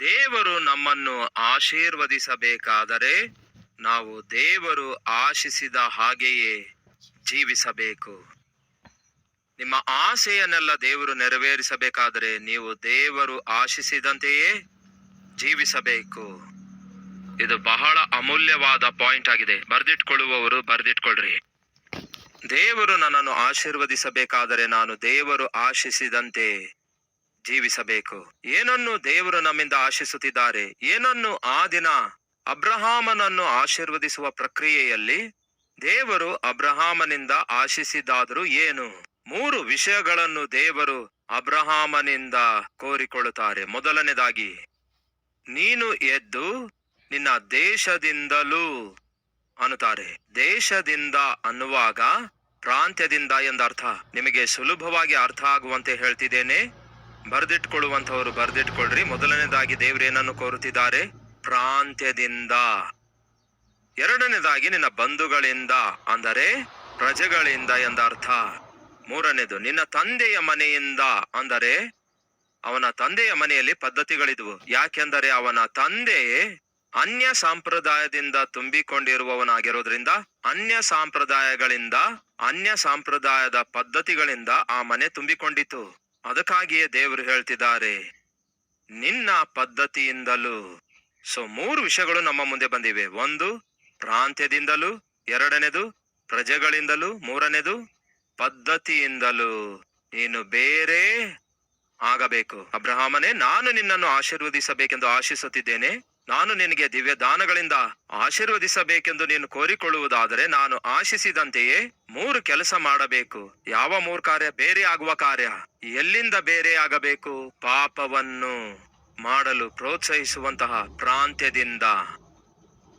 ದೇವರು ನಮ್ಮನ್ನು ಆಶೀರ್ವದಿಸಬೇಕಾದರೆ ನಾವು ದೇವರು ಆಶಿಸಿದ ಹಾಗೆಯೇ ಜೀವಿಸಬೇಕು. ನಿಮ್ಮ ಆಸೆಯನ್ನೆಲ್ಲ ದೇವರು ನೆರವೇರಿಸಬೇಕಾದರೆ ನೀವು ದೇವರು ಆಶಿಸಿದಂತೆಯೇ ಜೀವಿಸಬೇಕು. ಇದು ಬಹಳ ಅಮೂಲ್ಯವಾದ ಪಾಯಿಂಟ್ ಆಗಿದೆ. ಬರೆದಿಟ್ಕೊಳ್ಳುವವರು ಬರೆದಿಟ್ಕೊಳ್ರಿ. ದೇವರು ನನ್ನನ್ನು ಆಶೀರ್ವದಿಸಬೇಕಾದರೆ ನಾನು ದೇವರು ಆಶಿಸಿದಂತೆ ಜೀವಿಸಬೇಕು. ಏನನ್ನು ದೇವರು ನಮ್ಮಿಂದ ಆಶಿಸುತ್ತಿದ್ದಾರೆ? ಏನನ್ನು ಆ ದಿನ ಅಬ್ರಹಾಮನನ್ನು ಆಶೀರ್ವದಿಸುವ ಪ್ರಕ್ರಿಯೆಯಲ್ಲಿ ದೇವರು ಅಬ್ರಹಾಮನಿಂದ ಆಶಿಸಿದಾದರೂ ಏನು? ಮೂರು ವಿಷಯಗಳನ್ನು ದೇವರು ಅಬ್ರಹಾಮನಿಂದ ಕೋರಿಕೊಳ್ಳುತ್ತಾರೆ. ಮೊದಲನೇದಾಗಿ, ನೀನು ಎದ್ದು ನಿನ್ನ ದೇಶದಿಂದಲೂ ಅನ್ನುತ್ತಾರೆ. ದೇಶದಿಂದ ಅನ್ನುವಾಗ ಪ್ರಾಂತ್ಯದಿಂದ ಎಂದರ್ಥ. ನಿಮಗೆ ಸುಲಭವಾಗಿ ಅರ್ಥ ಆಗುವಂತೆ ಹೇಳ್ತಿದ್ದೇನೆ. ಬರ್ದಿಟ್ಕೊಳ್ಳುವಂತವರು ಬರೆದಿಟ್ಕೊಳ್ರಿ. ಮೊದಲನೇದಾಗಿ ದೇವರೇನನ್ನು ಕೋರುತ್ತಿದ್ದಾರೆ? ಪ್ರಾಂತ್ಯದಿಂದ. ಎರಡನೇದಾಗಿ ನಿನ್ನ ಬಂಧುಗಳಿಂದ, ಅಂದರೆ ಪ್ರಜೆಗಳಿಂದ ಎಂದರ್ಥ. ಮೂರನೇದು, ನಿನ್ನ ತಂದೆಯ ಮನೆಯಿಂದ, ಅಂದರೆ ಅವನ ತಂದೆಯ ಮನೆಯಲ್ಲಿ ಪದ್ಧತಿಗಳಿದ್ವು. ಯಾಕೆಂದರೆ ಅವನ ತಂದೆ ಅನ್ಯ ಸಂಪ್ರದಾಯದಿಂದ ತುಂಬಿಕೊಂಡಿರುವವನಾಗಿರೋದ್ರಿಂದ ಅನ್ಯ ಸಂಪ್ರದಾಯಗಳಿಂದ, ಅನ್ಯ ಸಂಪ್ರದಾಯದ ಪದ್ಧತಿಗಳಿಂದ ಆ ಮನೆ ತುಂಬಿಕೊಂಡಿತು ಅದಕ್ಕಾಗಿಯೇ ದೇವರು ಹೇಳ್ತಿದ್ದಾರೆ, ನಿನ್ನ ಪದ್ಧತಿಯಿಂದಲೂ. ಸೊ ಮೂರು ವಿಷಯಗಳು ನಮ್ಮ ಮುಂದೆ ಬಂದಿವೆ. ಒಂದು, ಪ್ರಾಂತ್ಯದಿಂದಲೂ. ಎರಡನೇದು, ಪ್ರಜೆಗಳಿಂದಲೂ. ಮೂರನೇದು, ಪದ್ಧತಿಯಿಂದಲೂ. ನೀನು ಬೇರೆ ಆಗಬೇಕು. ಅಬ್ರಹಾಮನೇ, ನಾನು ನಿನ್ನನ್ನು ಆಶೀರ್ವದಿಸಬೇಕೆಂದು ಆಶಿಸುತ್ತಿದ್ದೇನೆ. ನಾನು ನಿನಗೆ ದಿವ್ಯ ದಾನಗಳಿಂದ ಆಶೀರ್ವದಿಸಬೇಕೆಂದು ನೀನು ಕೋರಿಕೊಳ್ಳುವುದಾದರೆ ನಾನು ಆಶಿಸಿದಂತೆಯೇ ಮೂರು ಕೆಲಸ ಮಾಡಬೇಕು. ಯಾವ ಮೂರು ಕಾರ್ಯ? ಬೇರೆ ಆಗುವ ಕಾರ್ಯ. ಎಲ್ಲಿಂದ ಬೇರೆ ಆಗಬೇಕು? ಪಾಪವನ್ನು ಮಾಡಲು ಪ್ರೋತ್ಸಾಹಿಸುವಂತಹ ಪ್ರಾಂತ್ಯದಿಂದ.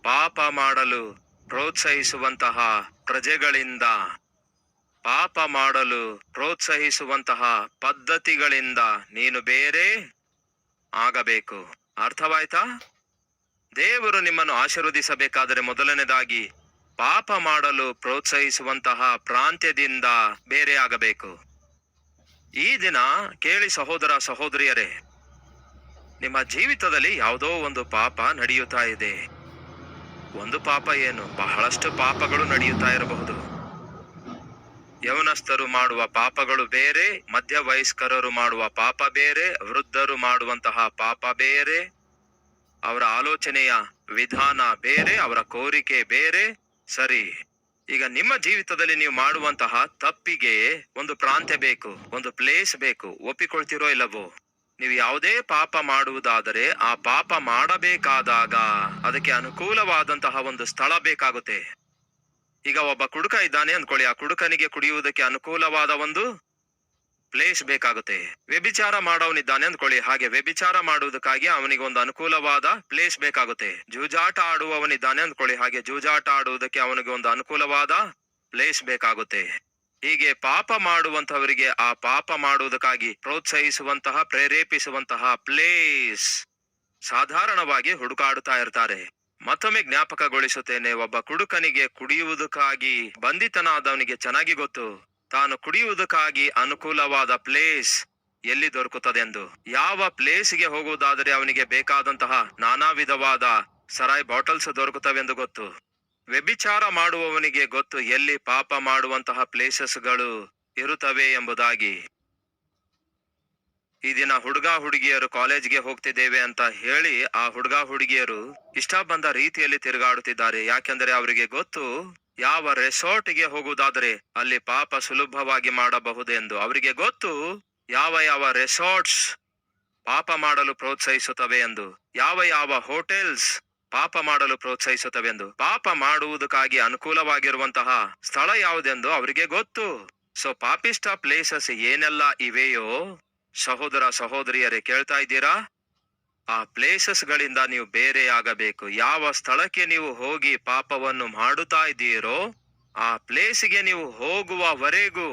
ಪಾಪ ಮಾಡಲು ಪ್ರೋತ್ಸಾಹಿಸುವಂತಹ ಪ್ರಜೆಗಳಿಂದ. ಪಾಪ ಮಾಡಲು ಪ್ರೋತ್ಸಾಹಿಸುವಂತಹ ಪದ್ಧತಿಗಳಿಂದ ನೀನು ಬೇರೆ ಆಗಬೇಕು. ಅರ್ಥವಾಯ್ತಾ? ದೇವರು ನಿಮ್ಮನ್ನು ಆಶೀರ್ವದಿಸಬೇಕಾದರೆ ಮೊದಲನೇದಾಗಿ ಪಾಪ ಮಾಡಲು ಪ್ರೋತ್ಸಾಹಿಸುವಂತಹ ಪ್ರಾಂತ್ಯದಿಂದ ಬೇರೆ ಆಗಬೇಕು ಈ ದಿನ ಕೇಳಿ ಸಹೋದರ ಸಹೋದರಿಯರೇ, ನಿಮ್ಮ ಜೀವಿತದಲ್ಲಿ ಯಾವುದೋ ಒಂದು ಪಾಪ ನಡೆಯುತ್ತಾ ಇದೆ. ಒಂದು ಪಾಪ ಏನು? ಬಹಳಷ್ಟು ಪಾಪಗಳು ನಡೆಯುತ್ತಾ ಇರಬಹುದು. ಯೌನಸ್ಥರು ಮಾಡುವ ಪಾಪಗಳು ಬೇರೆ ಮಧ್ಯ ವಯಸ್ಕರರು ಮಾಡುವ ಪಾಪ ಬೇರೆ, ವೃದ್ಧರು ಮಾಡುವಂತಹ ಪಾಪ ಬೇರೆ. ಅವರ ಆಲೋಚನೆಯ ವಿಧಾನ ಬೇರೆ, ಅವರ ಕೋರಿಕೆ ಬೇರೆ, ಸರಿ. ಈಗ ನಿಮ್ಮ ಜೀವಿತದಲ್ಲಿ ನೀವು ಮಾಡುವಂತಹ ತಪ್ಪಿಗೆ ಒಂದು ಪ್ರಾಂತ್ಯ ಬೇಕು, ಒಂದು ಪ್ಲೇಸ್ ಬೇಕು, ಒಪ್ಪಿಕೊಳ್ತಿರೋ ಇಲ್ಲವೋ? ನೀವು ಯಾವುದೇ ಪಾಪ ಮಾಡುವುದಾದರೆ ಆ ಪಾಪ ಮಾಡಬೇಕಾದಾಗ ಅದಕ್ಕೆ ಅನುಕೂಲವಾದಂತಹ ಒಂದು ಸ್ಥಳ ಬೇಕಾಗುತ್ತೆ. ಈಗ ಒಬ್ಬ ಕುಡುಕ ಇದ್ದಾನೆ ಅಂದ್ಕೊಳ್ಳಿ, ಆ ಕುಡುಕನಿಗೆ ಕುಡಿಯುವುದಕ್ಕೆ ಅನುಕೂಲವಾದ ಒಂದು ಪ್ಲೇಸ್ ಬೇಕಾಗುತ್ತೆ. ವ್ಯಭಿಚಾರ ಮಾಡೋನಿದ್ದಾನೆ ಅಂದ್ಕೊಳ್ಳಿ. ಹಾಗೆ ವ್ಯಭಿಚಾರ ಮಾಡುವುದಕ್ಕಾಗಿ ಅವನಿಗೆ ಒಂದು ಅನುಕೂಲವಾದ ಪ್ಲೇಸ್ ಬೇಕಾಗುತ್ತೆ. ಜೂಜಾಟ ಆಡುವವನಿದ್ದಾನೆ ಅಂದ್ಕೊಳ್ಳಿ. ಹಾಗೆ ಜೂಜಾಟ ಆಡುವುದಕ್ಕೆ ಅವನಿಗೆ ಒಂದು ಅನುಕೂಲವಾದ ಪ್ಲೇಸ್ ಬೇಕಾಗುತ್ತೆ. ಹೀಗೆ ಪಾಪ ಮಾಡುವಂತವರಿಗೆ ಆ ಪಾಪ ಮಾಡುವುದಕ್ಕಾಗಿ ಪ್ರೋತ್ಸಾಹಿಸುವಂತಹ, ಪ್ರೇರೇಪಿಸುವಂತಹ ಪ್ಲೇಸ್ ಸಾಧಾರಣವಾಗಿ ಹುಡುಕಾಡುತ್ತಾ ಇರ್ತಾರೆ. ಮತ್ತೊಮ್ಮೆ ಜ್ಞಾಪಕಗೊಳಿಸುತ್ತೇನೆ, ಒಬ್ಬ ಕುಡುಕನಿಗೆ ಕುಡಿಯುವುದಕ್ಕಾಗಿ ಬಂಧಿತನಾದವನಿಗೆ ಚೆನ್ನಾಗಿ ಗೊತ್ತು. ತಾನು ಕುಡಿಯುವುದಕ್ಕಾಗಿ ಅನುಕೂಲವಾದ ಪ್ಲೇಸ್ ಎಲ್ಲಿ ದೊರಕುತ್ತದೆಂದು. ಯಾವ ಪ್ಲೇಸ್ಗೆ ಹೋಗುವುದಾದರೆ ಅವನಿಗೆ ಬೇಕಾದಂತಹ ನಾನಾ ವಿಧವಾದ ಸರಾಯ್ ಬಾಟಲ್ಸ್ ದೊರಕುತ್ತವೆಂದು ಗೊತ್ತು. ವ್ಯಭಿಚಾರ ಮಾಡುವವನಿಗೆ ಗೊತ್ತು ಎಲ್ಲಿ ಪಾಪ ಮಾಡುವಂತಹ ಪ್ಲೇಸಸ್ಗಳು ಇರುತ್ತವೆ ಎಂಬುದಾಗಿ. ಈ ದಿನ ಹುಡುಗ ಹುಡುಗಿಯರು ಕಾಲೇಜ್ಗೆ ಹೋಗ್ತಿದ್ದೇವೆ ಅಂತ ಹೇಳಿ ಆ ಹುಡುಗ ಹುಡುಗಿಯರು ಇಷ್ಟ ಬಂದ ರೀತಿಯಲ್ಲಿ ತಿರುಗಾಡುತ್ತಿದ್ದಾರೆ. ಯಾಕೆಂದರೆ ಅವರಿಗೆ ಗೊತ್ತು, ಯಾವ ರೆಸಾರ್ಟ್ಗೆ ಹೋಗುವುದಾದರೆ ಅಲ್ಲಿ ಪಾಪ ಸುಲಭವಾಗಿ ಮಾಡಬಹುದೆಂದು. ಅವರಿಗೆ ಗೊತ್ತು, ಯಾವ ಯಾವ ರೆಸಾರ್ಟ್ಸ್ ಪಾಪ ಮಾಡಲು ಪ್ರೋತ್ಸಾಹಿಸುತ್ತವೆ ಎಂದು. ಯಾವ ಯಾವ ಹೋಟೆಲ್ಸ್ ಪಾಪ ಮಾಡಲು ಪ್ರೋತ್ಸಾಹಿಸುತ್ತವೆಂದು ಪಾಪ ಮಾಡುವುದಕ್ಕಾಗಿ ಅನುಕೂಲವಾಗಿರುವಂತಹ ಸ್ಥಳ ಯಾವುದೆಂದು ಅವರಿಗೆ ಗೊತ್ತು. ಸೊ ಪಾಪಿಸ್ಟ ಪ್ಲೇಸಸ್ ಏನೆಲ್ಲ ಇವೆಯೋ ಸಹೋದರ ಸಹೋದರಿಯರೇ, ಕೇಳ್ತಾ ಇದ್ದೀರಾ? ಆ ಪ್ಲೇಸಸ್ ಗಳಿಂದ ನೀವು ಬೇರೆ ಆಗಬೇಕು ಯಾವ ಸ್ಥಳಕ್ಕೆ ನೀವು ಹೋಗಿ ಪಾಪವನ್ನು ಮಾಡುತ್ತಾ ಇದ್ದೀರೋ, ಆ ಪ್ಲೇಸಿಗೆ ನೀವು ಹೋಗುವವರೆಗೂ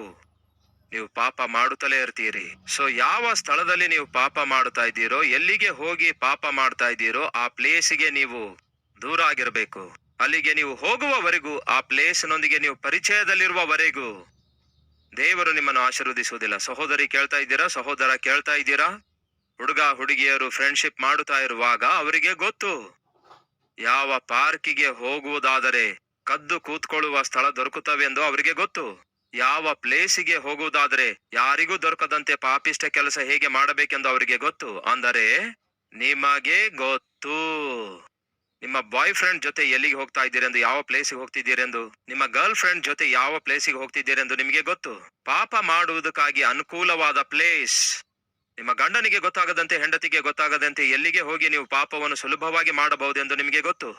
ನೀವು ಪಾಪ ಮಾಡುತ್ತಲೇ ಇರ್ತೀರಿ. ಸೊ ಯಾವ ಸ್ಥಳದಲ್ಲಿ ನೀವು ಪಾಪ ಮಾಡುತ್ತಾ ಇದ್ದೀರೋ, ಎಲ್ಲಿಗೆ ಹೋಗಿ ಪಾಪ ಮಾಡ್ತಾ ಇದ್ದೀರೋ, ಆ ಪ್ಲೇಸಿಗೆ ನೀವು ದೂರ ಆಗಿರಬೇಕು. ಅಲ್ಲಿಗೆ ನೀವು ಹೋಗುವವರೆಗೂ, ಆ ಪ್ಲೇಸ್ನೊಂದಿಗೆ ನೀವು ಪರಿಚಯದಲ್ಲಿರುವವರೆಗೂ ದೇವರು ನಿಮ್ಮನ್ನು ಆಶೀರ್ವದಿಸುವುದಿಲ್ಲ. ಸಹೋದರಿ ಕೇಳ್ತಾ ಇದ್ದೀರಾ? ಸಹೋದರ ಕೇಳ್ತಾ ಇದ್ದೀರಾ? ಹುಡುಗ, ಹುಡುಗಿಯರು ಫ್ರೆಂಡ್ಶಿಪ್ ಮಾಡುತ್ತಾ ಇರುವಾಗ ಅವರಿಗೆ ಗೊತ್ತು. ಯಾವ ಪಾರ್ಕಿಗೆ ಹೋಗುವುದಾದರೆ ಕದ್ದು ಕೂತ್ಕೊಳ್ಳುವ ಸ್ಥಳ ದೊರಕುತ್ತವೆಂದು ಅವರಿಗೆ ಗೊತ್ತು. ಯಾವ ಪ್ಲೇಸಿಗೆ ಹೋಗುವುದಾದರೆ ಯಾರಿಗೂ ದೊರಕದಂತೆ ಪಾಪಿಷ್ಟ ಕೆಲಸ ಹೇಗೆ ಮಾಡಬೇಕೆಂದು ಅವರಿಗೆ ಗೊತ್ತು. ಅಂದರೆ ನಿಮಗೆ ಗೊತ್ತು. ನಿಮ್ಮ ಬಾಯ್ ಫ್ರೆಂಡ್ ಜೊತೆ ಎಲ್ಲಿಗೆ ಹೋಗ್ತಾ ಇದ್ದೀರೆಂದು, ಯಾವ ಪ್ಲೇಸಿಗೆ ಹೋಗ್ತಿದ್ದೀರೆಂದು, ನಿಮ್ಮ ಗರ್ಲ್ ಫ್ರೆಂಡ್ ಜೊತೆ ಯಾವ ಪ್ಲೇಸಿಗೆ ಹೋಗ್ತಿದ್ದೀರೆಂದು ನಿಮಗೆ ಗೊತ್ತು. ಪಾಪ ಮಾಡುವುದಕ್ಕಾಗಿ ಅನುಕೂಲವಾದ ಪ್ಲೇಸ್ ನಿಮ್ಮ ಗಂಡನಿಗೆ ಗೊತ್ತಾಗದಂತೆ, ಹೆಂಡತಿಗೆ ಗೊತ್ತಾಗದಂತೆ ಎಲ್ಲಿಗೆ ಹೋಗಿ ನೀವು ಪಾಪವನ್ನು ಸುಲಭವಾಗಿ ಮಾಡಬಹುದೆಂದು ನಿಮಗೆ ಗೊತ್ತು.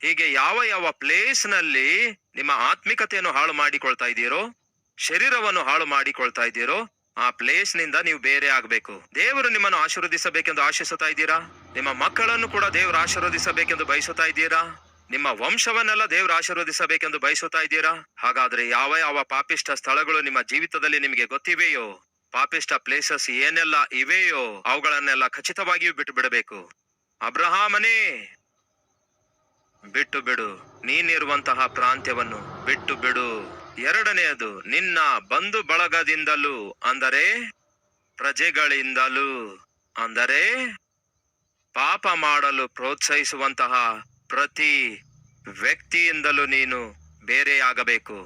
ಹೀಗೆ ಯಾವ ಯಾವ ಪ್ಲೇಸ್ನಲ್ಲಿ ನಿಮ್ಮ ಆತ್ಮಿಕತೆಯನ್ನು ಹಾಳು ಮಾಡಿಕೊಳ್ತಾ ಇದ್ದೀರೋ, ಶರೀರವನ್ನು ಹಾಳು ಮಾಡಿಕೊಳ್ತಾ ಇದ್ದೀರೋ ಆ ಪ್ಲೇಸ್ನಿಂದ ನೀವು ಬೇರೆ ಆಗ್ಬೇಕು. ದೇವರು ನಿಮ್ಮನ್ನು ಆಶೀರ್ವದಿಸಬೇಕೆಂದು ಆಶಿಸುತ್ತಾ ಇದ್ದೀರಾ? ನಿಮ್ಮ ಮಕ್ಕಳನ್ನು ಕೂಡ ದೇವರು ಆಶೀರ್ವದಿಸಬೇಕೆಂದು ಬಯಸುತ್ತಾ ಇದ್ದೀರಾ? ನಿಮ್ಮ ವಂಶವನ್ನೆಲ್ಲ ದೇವರು ಆಶೀರ್ವದಿಸಬೇಕೆಂದು ಬಯಸುತ್ತಾ ಇದ್ದೀರಾ? ಹಾಗಾದ್ರೆ ಯಾವ ಯಾವ ಪಾಪಿಷ್ಟ ಸ್ಥಳಗಳು ನಿಮ್ಮ ಜೀವಿತದಲ್ಲಿ ನಿಮಗೆ ಗೊತ್ತಿವೆಯೋ ಪಾಪಿಷ್ಟ ಪ್ಲೇಸಸ್ ಏನೆಲ್ಲ ಇವೆಯೋ, ಅವುಗಳನ್ನೆಲ್ಲ ಖಚಿತವಾಗಿಯೂ ಬಿಟ್ಟು ಬಿಡಬೇಕು. ಅಬ್ರಹಾಮನೇ! ಬಿಟ್ಟು ಬಿಡು. ನೀನಿರುವಂತಹ ಪ್ರಾಂತ್ಯವನ್ನು ಬಿಟ್ಟು ಬಿಡು. ಎರಡನೆಯದು, ನಿನ್ನ ಬಂಧು ಬಳಗದಿಂದಲೂ ಅಂದರೆ ಪ್ರಜೆಗಳಿಂದಲೂ ಅಂದರೆ ಪಾಪ ಮಾಡಲು ಪ್ರೋತ್ಸಾಹಿಸುವಂತಹ ಪ್ರತಿ ವ್ಯಕ್ತಿಯಿಂದಲೂ ನೀನು ಬೇರೆಯಾಗಬೇಕು.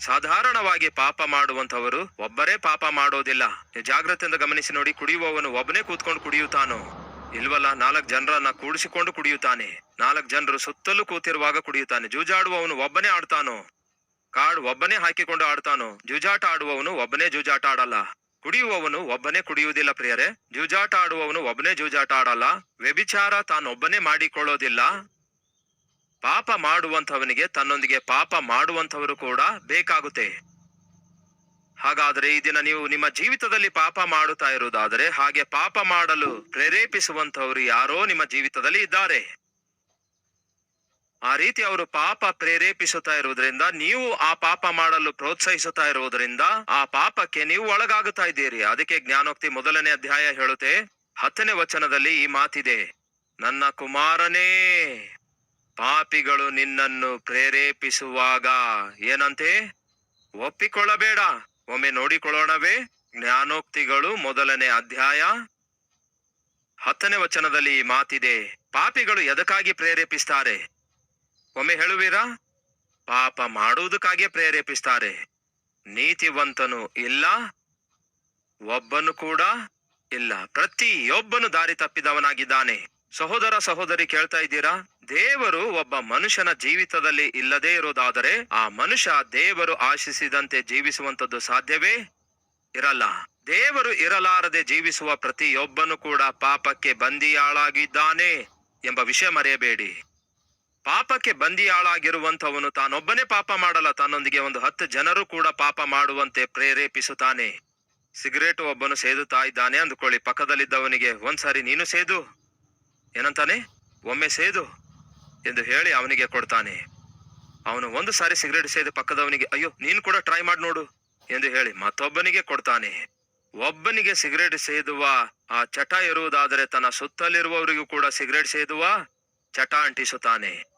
ಸಾಧಾರಣವಾಗಿ ಪಾಪ ಮಾಡುವಂತವರು ಒಬ್ಬರೇ ಪಾಪ ಮಾಡೋದಿಲ್ಲ. ನೀವು ಜಾಗ್ರತೆಯಿಂದ ಗಮನಿಸಿ ನೋಡಿ, ಕುಡಿಯುವವನು ಒಬ್ಬನೇ ಕೂತ್ಕೊಂಡು ಕುಡಿಯುತ್ತಾನೋ? ಇಲ್ವಲ್ಲ, ನಾಲ್ಕು ಜನರನ್ನ ಕೂಡಿಸಿಕೊಂಡು ಕುಡಿಯುತ್ತಾನೆ. ನಾಲ್ಕು ಜನರು ಸುತ್ತಲೂ ಕೂತಿರುವಾಗ ಕುಡಿಯುತ್ತಾನೆ. ಜೂಜಾಡುವವನು ಒಬ್ಬನೇ ಆಡ್ತಾನೋ? ಕಾರ್ಡ್ ಒಬ್ಬನೇ ಹಾಕಿಕೊಂಡು ಆಡ್ತಾನು? ಜೂಜಾಟ ಆಡುವವನು ಒಬ್ಬನೇ ಜೂಜಾಟ ಆಡಲ್ಲ. ಕುಡಿಯುವವನು ಒಬ್ಬನೇ ಕುಡಿಯುವುದಿಲ್ಲ ಪ್ರಿಯರೇ. ಜೂಜಾಟ ಆಡುವವನು ಒಬ್ಬನೇ ಜೂಜಾಟ ಆಡಲ್ಲ. ವ್ಯಭಿಚಾರ ತಾನೊಬ್ಬನೇ ಮಾಡಿಕೊಳ್ಳೋದಿಲ್ಲ. ಪಾಪ ಮಾಡುವಂತವನಿಗೆ ತನ್ನೊಂದಿಗೆ ಪಾಪ ಮಾಡುವಂತವರು ಕೂಡ ಬೇಕಾಗುತ್ತೆ. ಹಾಗಾದ್ರೆ ಈ ದಿನ ನೀವು ನಿಮ್ಮ ಜೀವಿತದಲ್ಲಿ ಪಾಪ ಮಾಡುತ್ತಾ ಇರುವುದಾದರೆ ಹಾಗೆ ಪಾಪ ಮಾಡಲು ಪ್ರೇರೇಪಿಸುವಂತವರು ಯಾರೋ ನಿಮ್ಮ ಜೀವಿತದಲ್ಲಿ ಇದ್ದಾರೆ. ಆ ರೀತಿ ಅವರು ಪಾಪ ಪ್ರೇರೇಪಿಸುತ್ತಾ ಇರುವುದರಿಂದ, ನೀವು ಆ ಪಾಪ ಮಾಡಲು ಪ್ರೋತ್ಸಾಹಿಸುತ್ತಾ ಇರುವುದರಿಂದ ಆ ಪಾಪಕ್ಕೆ ನೀವು ಒಳಗಾಗುತ್ತಾ ಇದ್ದೀರಿ. ಅದಕ್ಕೆ ಜ್ಞಾನೋಕ್ತಿ ಮೊದಲನೇ ಅಧ್ಯಾಯ ಹೇಳುತ್ತೆ, ಹತ್ತನೇ ವಚನದಲ್ಲಿ ಈ ಮಾತಿದೆ, ನನ್ನ ಕುಮಾರನೇ, ಪಾಪಿಗಳು ನಿನ್ನನ್ನು ಪ್ರೇರೇಪಿಸುವಾಗ ಏನಂತೆ? ಒಪ್ಪಿಕೊಳ್ಳಬೇಡ. ಒಮ್ಮೆ ನೋಡಿಕೊಳ್ಳೋಣವೇ. ಜ್ಞಾನೋಕ್ತಿಗಳು ಮೊದಲನೇ ಅಧ್ಯಾಯ ಹತ್ತನೇ ವಚನದಲ್ಲಿ ಈ ಮಾತಿದೆ, ಪಾಪಿಗಳು ಎದಕ್ಕಾಗಿ ಪ್ರೇರೇಪಿಸ್ತಾರೆ? ಒಮ್ಮೆ ಹೇಳುವೀರಾ? ಪಾಪ ಮಾಡುವುದಕ್ಕಾಗಿ ಪ್ರೇರೇಪಿಸ್ತಾರೆ. ನೀತಿವಂತನು ಇಲ್ಲ, ಒಬ್ಬನು ಕೂಡ ಇಲ್ಲ. ಪ್ರತಿಯೊಬ್ಬನು ದಾರಿ ತಪ್ಪಿದವನಾಗಿದ್ದಾನೆ. ಸಹೋದರ ಸಹೋದರಿ ಕೇಳ್ತಾ ಇದ್ದೀರಾ? ದೇವರು ಒಬ್ಬ ಮನುಷ್ಯನ ಜೀವಿತದಲ್ಲಿ ಇಲ್ಲದೇ ಇರೋದಾದರೆ ಆ ಮನುಷ್ಯ ದೇವರು ಆಶಿಸಿದಂತೆ ಜೀವಿಸುವಂತದ್ದು ಸಾಧ್ಯವೇ? ಇರಲ್ಲ. ದೇವರು ಇರಲಾರದೆ ಜೀವಿಸುವ ಪ್ರತಿಯೊಬ್ಬನು ಕೂಡ ಪಾಪಕ್ಕೆ ಬಂದಿಯಾಳಾಗಿದ್ದಾನೆ ಎಂಬ ವಿಷಯ ಮರೆಯಬೇಡಿ. ಪಾಪಕ್ಕೆ ಬಂದಿಯಾಳಾಗಿರುವಂತವನು ತಾನೊಬ್ಬನೇ ಪಾಪ ಮಾಡಲ್ಲ. ತನ್ನೊಂದಿಗೆ ಒಂದು ಹತ್ತು ಜನರು ಕೂಡ ಪಾಪ ಮಾಡುವಂತೆ ಪ್ರೇರೇಪಿಸುತ್ತಾನೆ. ಸಿಗರೇಟ್ ಒಬ್ಬನು ಸೇದುತ್ತಾ ಇದ್ದಾನೆ ಅಂದುಕೊಳ್ಳಿ. ಪಕ್ಕದಲ್ಲಿದ್ದವನಿಗೆ ಒಂದ್ಸಾರಿ ನೀನು ಸೇದು. ಏನಂತಾನೆ? ಒಮ್ಮೆ ಸೇದು ಎಂದು ಹೇಳಿ ಅವನಿಗೆ ಕೊಡ್ತಾನೆ. ಅವನು ಒಂದು ಸಾರಿ ಸಿಗರೇಟ್ ಸೇದು ಪಕ್ಕದವನಿಗೆ, ಅಯ್ಯೋ, ನೀನು ಕೂಡ ಟ್ರೈ ಮಾಡಿ ನೋಡು ಎಂದು ಹೇಳಿ ಮತ್ತೊಬ್ಬನಿಗೆ ಕೊಡ್ತಾನೆ. ಒಬ್ಬನಿಗೆ ಸಿಗರೇಟ್ ಸೇದುವ, ಆ ಚಟ ಇರುವುದಾದರೆ ತನ್ನ ಸುತ್ತಲಿರುವವರಿಗೂ ಕೂಡ ಸಿಗರೇಟ್ ಸೇದುವ ಚಟ ಅಂಟಿಸುತ್ತಾನೆ.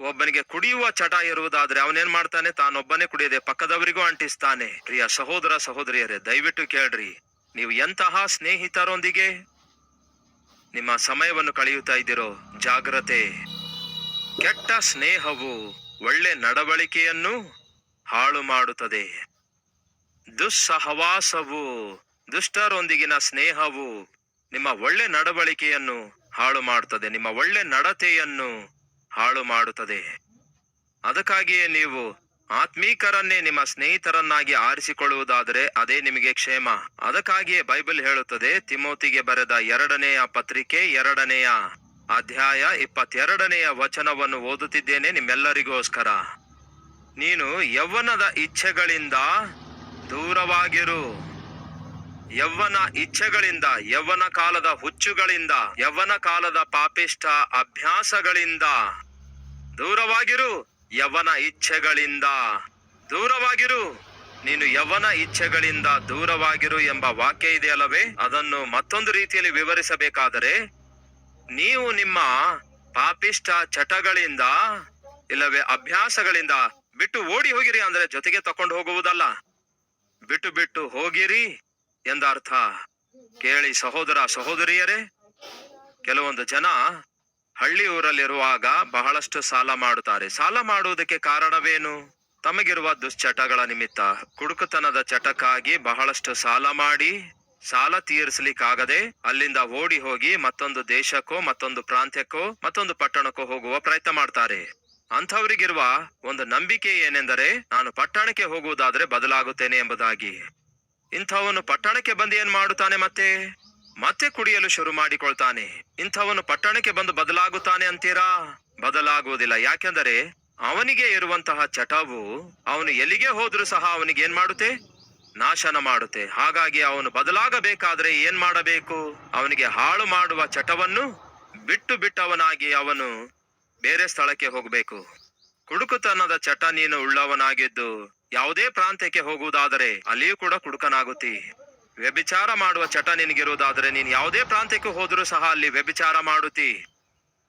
ಒಬ್ಬನಿಗೆ ಕುಡಿಯುವ ಚಟ ಇರುವುದಾದ್ರೆ ಅವನೇನ್ ಮಾಡ್ತಾನೆ? ತಾನೊಬ್ಬನೇ ಕುಡಿಯದೆ ಪಕ್ಕದವರಿಗೂ ಅಂಟಿಸ್ತಾನೆ. ಪ್ರಿಯ ಸಹೋದರ, ಸಹೋದರಿಯರೇ, ದಯವಿಟ್ಟು ಕೇಳ್ರಿ. ನೀವು ಎಂತಹ ಸ್ನೇಹಿತರೊಂದಿಗೆ ನಿಮ್ಮ ಸಮಯವನ್ನು ಕಳೆಯುತ್ತಾ ಇದ್ದೀರೋ? ಜಾಗ್ರತೆ. ಕೆಟ್ಟ ಸ್ನೇಹವು ಒಳ್ಳೆ ನಡವಳಿಕೆಯನ್ನು ಹಾಳು ಮಾಡುತ್ತದೆ. ದುಸ್ಸಹವಾಸವು, ದುಷ್ಟರೊಂದಿಗಿನ ಸ್ನೇಹವು ನಿಮ್ಮ ಒಳ್ಳೆ ನಡವಳಿಕೆಯನ್ನು ಹಾಳು ಮಾಡುತ್ತದೆ. ನಿಮ್ಮ ಒಳ್ಳೆ ನಡತೆಯನ್ನು ಹಾಳು ಮಾಡುತ್ತದೆ. ಅದಕ್ಕಾಗಿಯೇ ನೀವು ಆತ್ಮೀಕರನ್ನೇ ನಿಮ್ಮ ಸ್ನೇಹಿತರನ್ನಾಗಿ ಆರಿಸಿಕೊಳ್ಳುವುದಾದರೆ ಅದೇ ನಿಮಗೆ ಕ್ಷೇಮ. ಅದಕ್ಕಾಗಿಯೇ ಬೈಬಲ್ ಹೇಳುತ್ತದೆ, ತಿಮೋತಿಗೆ ಬರೆದ ಎರಡನೆಯ ಪತ್ರಿಕೆ ಎರಡನೆಯ ಅಧ್ಯಾಯ ಇಪ್ಪತ್ತೆರಡನೆಯ ವಚನವನ್ನು ಓದುತ್ತಿದ್ದೇನೆ ನಿಮ್ಮೆಲ್ಲರಿಗೋಸ್ಕರ. ನೀನು ಯೌವನದ ಇಚ್ಛೆಗಳಿಂದ ದೂರವಾಗಿರು. ಯೌವನ ಇಚ್ಛೆಗಳಿಂದ, ಯೌವನ ಕಾಲದ ಹುಚ್ಚುಗಳಿಂದ, ಯೌವನ ಕಾಲದ ಪಾಪಿಷ್ಠ ಅಭ್ಯಾಸಗಳಿಂದ. ದೂರವಾಗಿರು ಯವನ ಇಚ್ಛೆಗಳಿಂದ. ದೂರವಾಗಿರು. ನೀನು ಯವನ ಇಚ್ಛೆಗಳಿಂದ ದೂರವಾಗಿರು ಎಂಬ ವಾಕ್ಯ ಇದೆಯಲ್ಲವೇ? ಅದನ್ನು ಮತ್ತೊಂದು ರೀತಿಯಲ್ಲಿ ವಿವರಿಸಬೇಕಾದರೆ, ನೀವು ನಿಮ್ಮ ಪಾಪಿಷ್ಟ ಚಟಗಳಿಂದ, ಇಲ್ಲವೇ ಅಭ್ಯಾಸಗಳಿಂದ ಬಿಟ್ಟು ಓಡಿ ಹೋಗಿರಿ ಅಂದ್ರೆ ಜೊತೆಗೆ ತಕೊಂಡು ಹೋಗುವುದಲ್ಲ. ಬಿಟ್ಟು ಬಿಟ್ಟು ಹೋಗಿರಿ ಎಂದರ್ಥ. ಕೇಳಿ ಸಹೋದರ ಸಹೋದರಿಯರೇ, ಕೆಲವೊಂದು ಜನ ಹಳ್ಳಿ ಊರಲ್ಲಿರುವಾಗ ಬಹಳಷ್ಟು ಸಾಲ ಮಾಡುತ್ತಾರೆ. ಸಾಲ ಮಾಡುವುದಕ್ಕೆ ಕಾರಣವೇನು? ತಮಗಿರುವ ದುಶ್ಚಟಗಳ ನಿಮಿತ್ತ. ಕುಡುಕುತನದ ಚಟಕ್ಕಾಗಿ ಬಹಳಷ್ಟು ಸಾಲ ಮಾಡಿ, ಸಾಲ ತೀರಿಸಲಿಕ್ಕಾಗದೆ ಅಲ್ಲಿಂದ ಓಡಿ ಹೋಗಿ ಮತ್ತೊಂದು ದೇಶಕ್ಕೋ, ಮತ್ತೊಂದು ಪ್ರಾಂತ್ಯಕ್ಕೋ, ಮತ್ತೊಂದು ಪಟ್ಟಣಕ್ಕೋ ಹೋಗುವ ಪ್ರಯತ್ನ ಮಾಡ್ತಾರೆ. ಅಂಥವರಿಗಿರುವ ಒಂದು ನಂಬಿಕೆ ಏನೆಂದರೆ, ನಾನು ಪಟ್ಟಣಕ್ಕೆ ಹೋಗುವುದಾದ್ರೆ ಬದಲಾಗುತ್ತೇನೆ ಎಂಬುದಾಗಿ. ಇಂಥವನು ಪಟ್ಟಣಕ್ಕೆ ಬಂದು ಏನ್ ಮಾಡುತ್ತಾನೆ ಮತ್ತೆ? ಮತ್ತೆ ಕುಡಿಯಲು ಶುರು ಮಾಡಿಕೊಳ್ತಾನೆ. ಇಂಥವನು ಪಟ್ಟಣಕ್ಕೆ ಬಂದು ಬದಲಾಗುತ್ತಾನೆ ಅಂತೀರಾ? ಬದಲಾಗುವುದಿಲ್ಲ. ಯಾಕೆಂದರೆ ಅವನಿಗೆ ಇರುವಂತಹ ಚಟವು ಅವನು ಎಲ್ಲಿಗೆ ಹೋದ್ರೂ ಸಹ ಅವನಿಗೆ ಏನ್ ಮಾಡುತ್ತೆ? ನಾಶನ ಮಾಡುತ್ತೆ. ಹಾಗಾಗಿ ಅವನು ಬದಲಾಗಬೇಕಾದ್ರೆ ಏನ್ ಮಾಡಬೇಕು? ಅವನಿಗೆ ಹಾಳು ಮಾಡುವ ಚಟವನ್ನು ಬಿಟ್ಟು ಬಿಟ್ಟವನಾಗಿ ಅವನು ಬೇರೆ ಸ್ಥಳಕ್ಕೆ ಹೋಗಬೇಕು. ಕುಡುಕುತನದ ಚಟ ನೀನು ಉಳ್ಳವನಾಗಿದ್ದು ಯಾವುದೇ ಪ್ರಾಂತ್ಯಕ್ಕೆ ಹೋಗುವುದಾದರೆ ಅಲ್ಲಿಯೂ ಕೂಡ ಕುಡುಕನಾಗುತ್ತಿ. ವ್ಯಭಿಚಾರ ಮಾಡುವ ಚಟ ನಿನಗಿರುವುದಾದರೆ ನೀನು ಯಾವುದೇ ಪ್ರಾಂತ್ಯಕ್ಕೆ ಹೋದರೂ ಸಹ ಅಲ್ಲಿ ವ್ಯಭಿಚಾರ ಮಾಡುತ್ತಿ.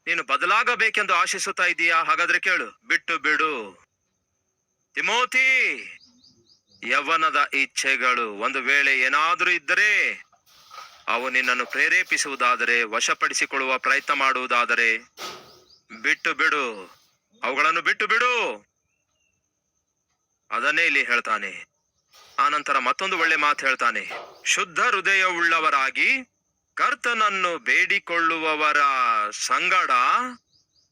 ನೀನು ಬದಲಾಗಬೇಕೆಂದು ಆಶಿಸುತ್ತಾ ಇದೀಯಾ? ಹಾಗಾದ್ರೆ ಕೇಳು. ಬಿಟ್ಟು ಬಿಡು. ತಿಮೋತಿ ಯವನದ ಇಚ್ಛೆಗಳು. ಒಂದು ವೇಳೆ ಏನಾದರೂ ಇದ್ದರೆ ಅವು ನಿನ್ನನ್ನು ಪ್ರೇರೇಪಿಸುವುದಾದರೆ, ವಶಪಡಿಸಿಕೊಳ್ಳುವ ಪ್ರಯತ್ನ ಮಾಡುವುದಾದರೆ ಬಿಟ್ಟು ಬಿಡು. ಅವುಗಳನ್ನು ಬಿಟ್ಟು ಬಿಡು. ಅದನ್ನೇ ಇಲ್ಲಿ ಹೇಳ್ತಾನೆ. ಆನಂತರ ಮತ್ತೊಂದು ಒಳ್ಳೆ ಮಾತು ಹೇಳ್ತಾನೆ. ಶುದ್ಧ ಹೃದಯವುಳ್ಳವರಾಗಿ ಕರ್ತನನ್ನು ಬೇಡಿಕೊಳ್ಳುವವರ ಸಂಗಡ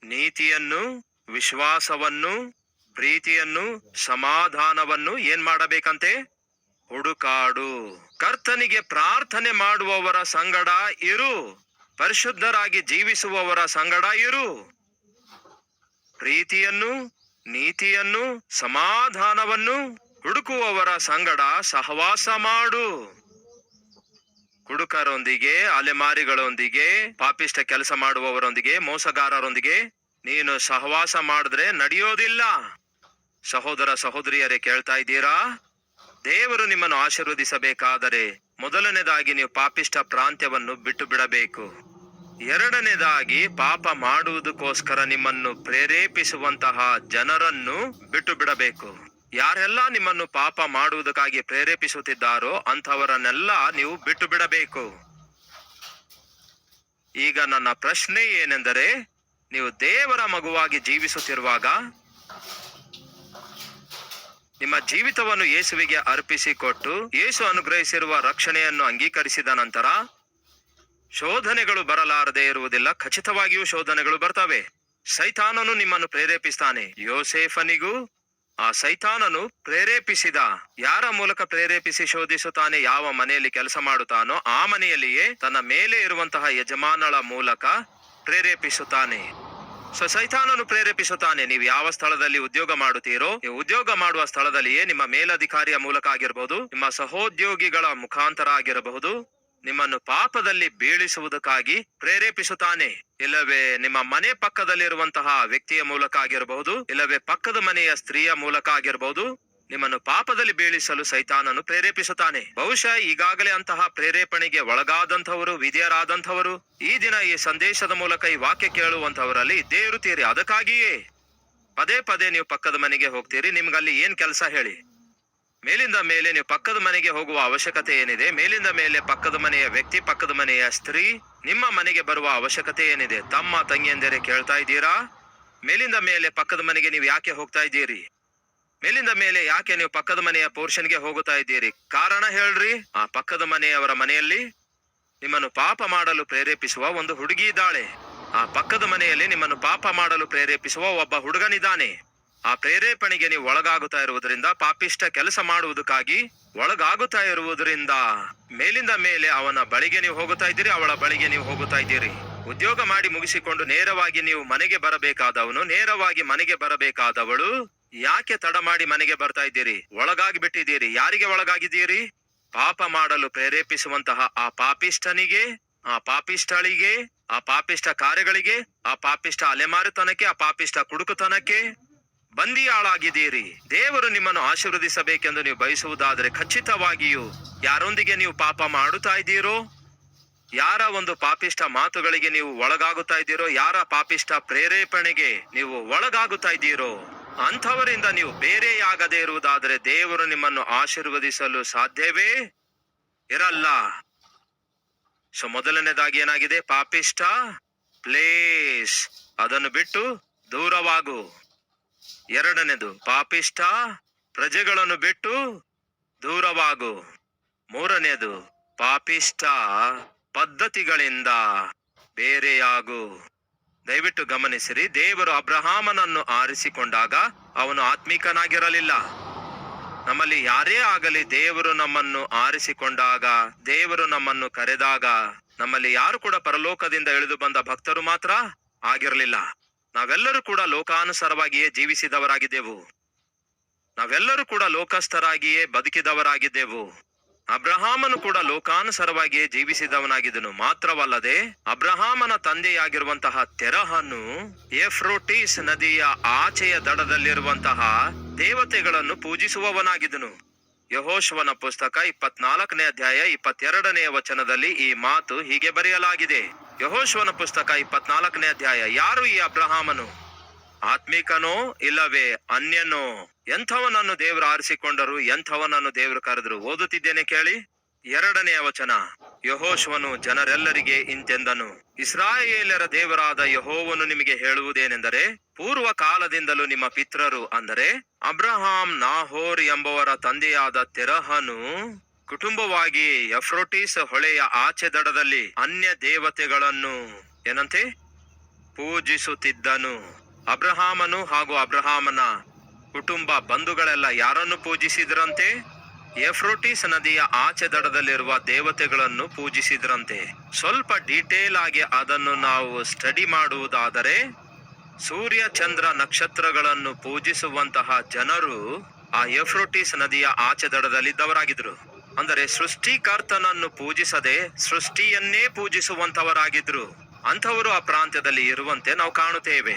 ನೀತಿಯನ್ನು, ವಿಶ್ವಾಸವನ್ನು, ಪ್ರೀತಿಯನ್ನು, ಸಮಾಧಾನವನ್ನು ಏನ್ ಮಾಡಬೇಕಂತೆ? ಹುಡುಕಾಡು. ಕರ್ತನಿಗೆ ಪ್ರಾರ್ಥನೆ ಮಾಡುವವರ ಸಂಗಡ ಇರು. ಪರಿಶುದ್ಧರಾಗಿ ಜೀವಿಸುವವರ ಸಂಗಡ ಇರು. ಪ್ರೀತಿಯನ್ನು, ನೀತಿಯನ್ನು, ಸಮಾಧಾನವನ್ನು ಹುಡುಕುವವರ ಸಂಗಡ ಸಹವಾಸ ಮಾಡು. ಕುಡುಕರೊಂದಿಗೆ, ಅಲೆಮಾರಿಗಳೊಂದಿಗೆ ಪಾಪಿಷ್ಟ ಕೆಲಸ ಮಾಡುವವರೊಂದಿಗೆ, ಮೋಸಗಾರರೊಂದಿಗೆ ನೀನು ಸಹವಾಸ ಮಾಡಿದ್ರೆ ನಡೆಯೋದಿಲ್ಲ. ಸಹೋದರ ಸಹೋದರಿಯರೇ, ಕೇಳ್ತಾ ಇದ್ದೀರಾ? ದೇವರು ನಿಮ್ಮನ್ನು ಆಶೀರ್ವದಿಸಬೇಕಾದರೆ ಮೊದಲನೇದಾಗಿ ನೀವು ಪಾಪಿಷ್ಟ ಪ್ರಾಂತ್ಯವನ್ನು ಬಿಟ್ಟು ಬಿಡಬೇಕು ಎರಡನೇದಾಗಿ ಪಾಪ ಮಾಡುವುದಕ್ಕೋಸ್ಕರ ನಿಮ್ಮನ್ನು ಪ್ರೇರೇಪಿಸುವಂತಹ ಜನರನ್ನು ಬಿಟ್ಟು ಬಿಡಬೇಕು ಯಾರೆಲ್ಲ ನಿಮ್ಮನ್ನು ಪಾಪ ಮಾಡುವುದಕ್ಕಾಗಿ ಪ್ರೇರೇಪಿಸುತ್ತಿದ್ದಾರೋ ಅಂಥವರನ್ನೆಲ್ಲ ನೀವು ಬಿಟ್ಟು ಬಿಡಬೇಕು. ಈಗ ನನ್ನ ಪ್ರಶ್ನೆ ಏನೆಂದರೆ, ನೀವು ದೇವರ ಮಗುವಾಗಿ ಜೀವಿಸುತ್ತಿರುವಾಗ, ನಿಮ್ಮ ಜೀವಿತವನ್ನು ಯೇಸುವಿಗೆ ಅರ್ಪಿಸಿಕೊಟ್ಟು ಯೇಸು ಅನುಗ್ರಹಿಸಿರುವ ರಕ್ಷಣೆಯನ್ನು ಅಂಗೀಕರಿಸಿದ ನಂತರ, ಶೋಧನೆಗಳು ಬರಲಾರದೆ ಇರುವುದಿಲ್ಲ, ಖಚಿತವಾಗಿಯೂ ಶೋಧನೆಗಳು ಬರ್ತವೆ. ಸೈತಾನನು ನಿಮ್ಮನ್ನು ಪ್ರೇರೇಪಿಸ್ತಾನೆ. ಯೋಸೇಫನಿಗೂ ಆ ಸೈತಾನನು ಪ್ರೇರೇಪಿಸಿದ, ಯಾರ ಮೂಲಕ ಪ್ರೇರೇಪಿಸಿ ಶೋಧಿಸುತ್ತಾನೆ, ಯಾವ ಮನೆಯಲ್ಲಿ ಕೆಲಸ ಮಾಡುತ್ತಾನೋ ಆ ಮನೆಯಲ್ಲಿಯೇ ತನ್ನ ಮೇಲೆ ಇರುವಂತಹ ಯಜಮಾನಳ ಮೂಲಕ ಪ್ರೇರೇಪಿಸುತ್ತಾನೆ. ಸೊ ಸೈತಾನನು ಪ್ರೇರೇಪಿಸುತ್ತಾನೆ, ನೀವು ಯಾವ ಸ್ಥಳದಲ್ಲಿ ಉದ್ಯೋಗ ಮಾಡುತ್ತೀರೋ, ನೀವು ಉದ್ಯೋಗ ಮಾಡುವ ಸ್ಥಳದಲ್ಲಿಯೇ ನಿಮ್ಮ ಮೇಲಧಿಕಾರಿಯ ಮೂಲಕ ಆಗಿರಬಹುದು ನಿಮ್ಮ ಸಹೋದ್ಯೋಗಿಗಳ ಮುಖಾಂತರ ಆಗಿರಬಹುದು. ನಿಮ್ಮನ್ನು ಪಾಪದಲ್ಲಿ ಬೀಳಿಸುವುದಕ್ಕಾಗಿ ಪ್ರೇರೇಪಿಸುತ್ತಾನೆ. ಇಲ್ಲವೇ ನಿಮ್ಮ ಮನೆ ಪಕ್ಕದಲ್ಲಿರುವಂತಹ ವ್ಯಕ್ತಿಯ ಮೂಲಕ ಆಗಿರಬಹುದು ಇಲ್ಲವೇ ಪಕ್ಕದ ಮನೆಯ ಸ್ತ್ರೀಯ ಮೂಲಕ ಆಗಿರಬಹುದು ನಿಮ್ಮನ್ನು ಪಾಪದಲ್ಲಿ ಬೀಳಿಸಲು ಸೈತಾನನು ಪ್ರೇರೇಪಿಸುತ್ತಾನೆ. ಬಹುಶಃ ಈಗಾಗಲೇ ಅಂತಹ ಪ್ರೇರೇಪಣೆಗೆ ಒಳಗಾದಂಥವರು, ವಿಧಿಯರಾದಂಥವರು, ಈ ದಿನ ಈ ಸಂದೇಶದ ಮೂಲಕ ಈ ವಾಕ್ಯ ಕೇಳುವಂತವರಲ್ಲಿ ಇದ್ದೇ ಇರುತ್ತೀರಿ. ಅದಕ್ಕಾಗಿಯೇ ಪದೇ ಪದೇ ನೀವು ಪಕ್ಕದ ಮನೆಗೆ ಹೋಗ್ತೀರಿ. ನಿಮ್ಗಲ್ಲಿ ಏನ್ ಕೆಲಸ ಹೇಳಿ? ಮೇಲಿಂದ ಮೇಲೆ ನೀವು ಪಕ್ಕದ ಮನೆಗೆ ಹೋಗುವ ಅವಶ್ಯಕತೆ ಏನಿದೆ? ಮೇಲಿಂದ ಮೇಲೆ ಪಕ್ಕದ ಮನೆಯ ವ್ಯಕ್ತಿ, ಪಕ್ಕದ ಮನೆಯ ಸ್ತ್ರೀ, ನಿಮ್ಮ ಮನೆಗೆ ಬರುವ ಅವಶ್ಯಕತೆ ಏನಿದೆ? ತಮ್ಮ ತಂಗಿಯಂದರೆ ಕೇಳ್ತಾ ಇದ್ದೀರಾ? ಮೇಲಿಂದ ಮೇಲೆ ಪಕ್ಕದ ಮನೆಗೆ ನೀವು ಯಾಕೆ ಹೋಗ್ತಾ ಇದ್ದೀರಿ? ಮೇಲಿಂದ ಮೇಲೆ ಯಾಕೆ ನೀವು ಪಕ್ಕದ ಮನೆಯ ಪೋರ್ಷನ್ಗೆ ಹೋಗುತ್ತಾ ಇದ್ದೀರಿ? ಕಾರಣ ಹೇಳ್ರಿ. ಆ ಪಕ್ಕದ ಮನೆಯವರ ಮನೆಯಲ್ಲಿ ನಿಮ್ಮನ್ನು ಪಾಪ ಮಾಡಲು ಪ್ರೇರೇಪಿಸುವ ಒಂದು ಹುಡುಗಿ ಇದ್ದಾಳೆ. ಆ ಪಕ್ಕದ ಮನೆಯಲ್ಲಿ ನಿಮ್ಮನ್ನು ಪಾಪ ಮಾಡಲು ಪ್ರೇರೇಪಿಸುವ ಒಬ್ಬ ಹುಡುಗನಿದ್ದಾನೆ. ಆ ಪ್ರೇರೇಪಣೆಗೆ ನೀವು ಒಳಗಾಗುತ್ತಾ ಇರುವುದರಿಂದ ಪಾಪಿಷ್ಟ ಕೆಲಸ ಮಾಡುವುದಕ್ಕಾಗಿ ಒಳಗಾಗುತ್ತಾ ಇರುವುದರಿಂದ ಮೇಲಿಂದ ಮೇಲೆ ಅವನ ಬಳಿಗೆ ನೀವು ಹೋಗುತ್ತಾ ಇದ್ದೀರಿ, ಅವಳ ಬಳಿಗೆ ನೀವು ಹೋಗುತ್ತಾ ಇದ್ದೀರಿ. ಉದ್ಯೋಗ ಮಾಡಿ ಮುಗಿಸಿಕೊಂಡು ನೇರವಾಗಿ ನೀವು ಮನೆಗೆ ಬರಬೇಕಾದವನು, ನೇರವಾಗಿ ಮನೆಗೆ ಬರಬೇಕಾದವಳು, ಯಾಕೆ ತಡ ಮಾಡಿ ಮನೆಗೆ ಬರ್ತಾ ಇದ್ದೀರಿ? ಒಳಗಾಗಿ ಬಿಟ್ಟಿದ್ದೀರಿ. ಯಾರಿಗೆ ಒಳಗಾಗಿದ್ದೀರಿ? ಪಾಪ ಮಾಡಲು ಪ್ರೇರೇಪಿಸುವಂತಹ ಆ ಪಾಪಿಷ್ಠನಿಗೆ, ಆ ಪಾಪಿಷ್ಠಳಿಗೆ, ಆ ಪಾಪಿಷ್ಠ ಕಾರ್ಯಗಳಿಗೆ, ಆ ಪಾಪಿಷ್ಠ ಅಲೆಮಾರುತನಕ್ಕೆ, ಆ ಪಾಪಿಷ್ಠ ಕುಡುಕುತನಕ್ಕೆ ಬಂದಿಯಾಳಾಗಿದ್ದೀರಿ. ದೇವರು ನಿಮ್ಮನ್ನು ಆಶೀರ್ವದಿಸಬೇಕೆಂದು ನೀವು ಬಯಸುವುದಾದರೆ ಖಚಿತವಾಗಿಯೂ ಯಾರೊಂದಿಗೆ ನೀವು ಪಾಪ ಮಾಡುತ್ತಾ ಇದ್ದೀರೋ, ಯಾರ ಒಂದು ಪಾಪಿಷ್ಟ ಮಾತುಗಳಿಗೆ ನೀವು ಒಳಗಾಗುತ್ತಾ ಇದ್ದೀರೋ, ಯಾರ ಪಾಪಿಷ್ಟ ಪ್ರೇರೇಪಣೆಗೆ ನೀವು ಒಳಗಾಗುತ್ತಾ ಇದ್ದೀರೋ, ಅಂಥವರಿಂದ ನೀವು ಬೇರೆಯಾಗದೇ ಇರುವುದಾದರೆ ದೇವರು ನಿಮ್ಮನ್ನು ಆಶೀರ್ವದಿಸಲು ಸಾಧ್ಯವೇ? ಇರಲ್ಲ. ಸೊ ಮೊದಲನೇದಾಗಿ ಏನಾಗಿದೆ? ಪಾಪಿಷ್ಟ ಪ್ಲೇಸ್. ಅದನ್ನು ಬಿಟ್ಟು ದೂರವಾಗು. ಎರಡನೇದು ಪಾಪಿಷ್ಟ ಪ್ರಜೆಗಳನ್ನು ಬಿಟ್ಟು ದೂರವಾಗು. ಮೂರನೆಯದು ಪಾಪಿಷ್ಟ ಪದ್ಧತಿಗಳಿಂದ ಬೇರೆಯಾಗು. ದಯವಿಟ್ಟು ಗಮನಿಸಿರಿ, ದೇವರು ಅಬ್ರಹಾಮನನ್ನು ಆರಿಸಿಕೊಂಡಾಗ ಅವನು ಆತ್ಮಿಕನಾಗಿರಲಿಲ್ಲ. ನಮ್ಮಲ್ಲಿ ಯಾರೇ ಆಗಲಿ ದೇವರು ನಮ್ಮನ್ನು ಆರಿಸಿಕೊಂಡಾಗ, ದೇವರು ನಮ್ಮನ್ನು ಕರೆದಾಗ ನಮ್ಮಲ್ಲಿ ಯಾರು ಕೂಡ ಪರಲೋಕದಿಂದ ಇಳಿದು ಬಂದ ಭಕ್ತರು ಮಾತ್ರ ಆಗಿರಲಿಲ್ಲ. ನಾವೆಲ್ಲರೂ ಕೂಡ ಲೋಕಾನುಸಾರವಾಗಿಯೇ ಜೀವಿಸಿದವರಾಗಿದ್ದೆವು. ನಾವೆಲ್ಲರೂ ಕೂಡ ಲೋಕಸ್ಥರಾಗಿಯೇ ಬದುಕಿದವರಾಗಿದ್ದೆವು. ಅಬ್ರಹಾಮನು ಕೂಡ ಲೋಕಾನುಸಾರವಾಗಿಯೇ ಜೀವಿಸಿದವನಾಗಿದ್ದನು. ಮಾತ್ರವಲ್ಲದೆ ಅಬ್ರಹಾಮನ ತಂದೆಯಾಗಿರುವಂತಹ ತೆರಹನು ಎಫ್ರೋಟೀಸ್ ನದಿಯ ಆಚೆಯ ದಡದಲ್ಲಿರುವಂತಹ ದೇವತೆಗಳನ್ನು ಪೂಜಿಸುವವನಾಗಿದ್ದನು. ಯಹೋಶ್ವನ ಪುಸ್ತಕ ಇಪ್ಪತ್ನಾಲ್ಕನೇ ಅಧ್ಯಾಯ ಇಪ್ಪತ್ತೆರಡನೆಯ ವಚನದಲ್ಲಿ ಈ ಮಾತು ಹೀಗೆ ಬರೆಯಲಾಗಿದೆ. ಯಹೋಶ್ವನ ಪುಸ್ತಕ ಇಪ್ಪತ್ನಾಲ್ಕನೇ ಅಧ್ಯಾಯ. ಯಾರು ಈ ಅಬ್ರಹಾಮನು? ಆತ್ಮಿಕನೋ ಇಲ್ಲವೇ ಅನ್ಯನೋ? ಎಂಥವನನ್ನು ದೇವರು ಆರಿಸಿಕೊಂಡರು, ಎಂಥವನನ್ನು ದೇವರು ಕರೆದರು? ಓದುತ್ತಿದ್ದೇನೆ ಕೇಳಿ. ಎರಡನೆಯ ವಚನ. ಯಹೋಶ್ವನು ಜನರೆಲ್ಲರಿಗೆ ಇಂತೆಂದನು. ಇಸ್ರಾಯೇಲರ ದೇವರಾದ ಯಹೋವನು ನಿಮಗೆ ಹೇಳುವುದೇನೆಂದರೆ ಪೂರ್ವ ಕಾಲದಿಂದಲೂ ನಿಮ್ಮ ಪಿತ್ರರು ಅಂದರೆ ಅಬ್ರಹಾಂ ನಾಹೋರ್ ಎಂಬವರ ತಂದೆಯಾದ ತೆರಹನು ಕುಟುಂಬವಾಗಿ ಎಫ್ರೋಟಿಸ್ ಹೊಳೆಯ ಆಚೆ ದಡದಲ್ಲಿ ಅನ್ಯ ದೇವತೆಗಳನ್ನು ಏನಂತೆ? ಪೂಜಿಸುತ್ತಿದ್ದನು. ಅಬ್ರಹಾಮನು ಹಾಗೂ ಅಬ್ರಹಾಮನ ಕುಟುಂಬ ಬಂಧುಗಳೆಲ್ಲ ಯಾರನ್ನು ಪೂಜಿಸಿದ್ರಂತೆ? ಎಫ್ರೋಟಿಸ್ ನದಿಯ ಆಚೆ ದಡದಲ್ಲಿರುವ ದೇವತೆಗಳನ್ನು ಪೂಜಿಸಿದ್ರಂತೆ. ಸ್ವಲ್ಪ ಡೀಟೇಲ್ ಆಗಿ ಅದನ್ನು ನಾವು ಸ್ಟಡಿ ಮಾಡುವುದಾದರೆ, ಸೂರ್ಯ ಚಂದ್ರ ನಕ್ಷತ್ರಗಳನ್ನು ಪೂಜಿಸುವಂತಹ ಜನರು ಆ ಎಫ್ರೋಟಿಸ್ ನದಿಯ ಆಚೆ ದಡದಲ್ಲಿದ್ದವರಾಗಿದ್ರು ಅಂದರೆ ಸೃಷ್ಟಿಕರ್ತನನ್ನು ಪೂಜಿಸದೆ ಸೃಷ್ಟಿಯನ್ನೇ ಪೂಜಿಸುವಂತವರಾಗಿದ್ರು ಅಂಥವರು ಆ ಪ್ರಾಂತ್ಯದಲ್ಲಿ ಇರುವಂತೆ ನಾವು ಕಾಣುತ್ತೇವೆ.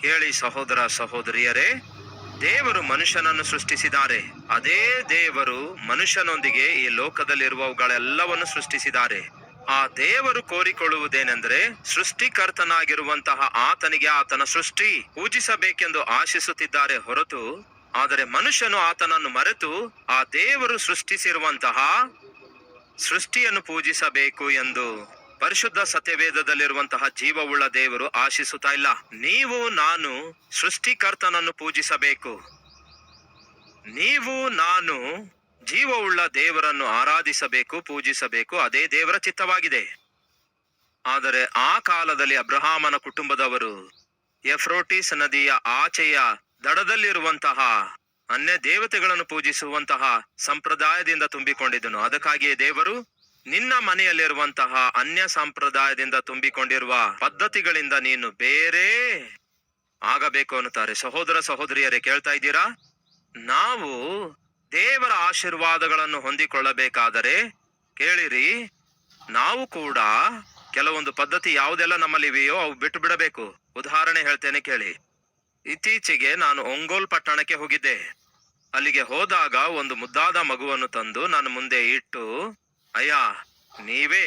ಹೇಳಿ ಸಹೋದರ ಸಹೋದರಿಯರೇ, ದೇವರು ಮನುಷ್ಯನನ್ನು ಸೃಷ್ಟಿಸಿದ್ದಾರೆ. ಅದೇ ದೇವರು ಮನುಷ್ಯನೊಂದಿಗೆ ಈ ಲೋಕದಲ್ಲಿರುವವುಗಳೆಲ್ಲವನ್ನು ಸೃಷ್ಟಿಸಿದ್ದಾರೆ. ಆ ದೇವರು ಕೋರಿಕೊಳ್ಳುವುದೇನೆಂದರೆ ಸೃಷ್ಟಿಕರ್ತನಾಗಿರುವಂತಹ ಆತನಿಗೆ ಆತನ ಸೃಷ್ಟಿ ಪೂಜಿಸಬೇಕೆಂದು ಆಶಿಸುತ್ತಿದ್ದಾರೆ ಹೊರತು ಆದರೆ ಮನುಷ್ಯನು ಆತನನ್ನು ಮರೆತು ಆ ದೇವರು ಸೃಷ್ಟಿಸಿರುವಂತಹ ಸೃಷ್ಟಿಯನ್ನು ಪೂಜಿಸಬೇಕು ಎಂದು ಪರಿಶುದ್ಧ ಸತ್ಯವೇದದಲ್ಲಿರುವಂತಹ ಜೀವವುಳ್ಳ ದೇವರು ಆಶಿಸುತ್ತಾ ಇಲ್ಲ. ನೀವು, ನಾನು ಸೃಷ್ಟಿಕರ್ತನನ್ನು ಪೂಜಿಸಬೇಕು. ನೀವು, ನಾನು ಜೀವವುಳ್ಳ ದೇವರನ್ನು ಆರಾಧಿಸಬೇಕು, ಪೂಜಿಸಬೇಕು, ಅದೇ ದೇವರ ಚಿತ್ತವಾಗಿದೆ. ಆದರೆ ಆ ಕಾಲದಲ್ಲಿ ಅಬ್ರಹಾಮನ ಕುಟುಂಬದವರು ಎಫ್ರೋಟಿಸ್ ನದಿಯ ಆಚೆಯ ದಡದಲ್ಲಿರುವಂತಹ ಅನ್ಯ ದೇವತೆಗಳನ್ನು ಪೂಜಿಸುವಂತಹ ಸಂಪ್ರದಾಯದಿಂದ ತುಂಬಿಕೊಂಡಿದ್ದನು. ಅದಕ್ಕಾಗಿಯೇ ದೇವರು ನಿನ್ನ ಮನೆಯಲ್ಲಿರುವಂತಹ ಅನ್ಯ ಸಂಪ್ರದಾಯದಿಂದ ತುಂಬಿಕೊಂಡಿರುವ ಪದ್ಧತಿಗಳಿಂದ ನೀನು ಬೇರೆ ಆಗಬೇಕು ಅನ್ನುತ್ತಾರೆ. ಸಹೋದರ ಸಹೋದರಿಯರೇ, ಕೇಳ್ತಾ ಇದ್ದೀರಾ? ನಾವು ದೇವರ ಆಶೀರ್ವಾದಗಳನ್ನು ಹೊಂದಿಕೊಳ್ಳಬೇಕಾದರೆ ಕೇಳಿರಿ, ನಾವು ಕೂಡ ಕೆಲವೊಂದು ಪದ್ಧತಿ ಯಾವುದೆಲ್ಲ ನಮ್ಮಲ್ಲಿವೆಯೋ ಅವು ಬಿಟ್ಟು ಬಿಡಬೇಕು. ಉದಾಹರಣೆ ಹೇಳ್ತೇನೆ ಕೇಳಿ. ಇತ್ತೀಚೆಗೆ ನಾನು ಒಂಗೋಲ್ ಪಟ್ಟಣಕ್ಕೆ ಹೋಗಿದ್ದೆ. ಅಲ್ಲಿಗೆ ಹೋದಾಗ ಒಂದು ಮುದ್ದಾದ ಮಗುವನ್ನು ತಂದು ನನ್ನ ಮುಂದೆ ಇಟ್ಟು, ಅಯ್ಯ, ನೀವೇ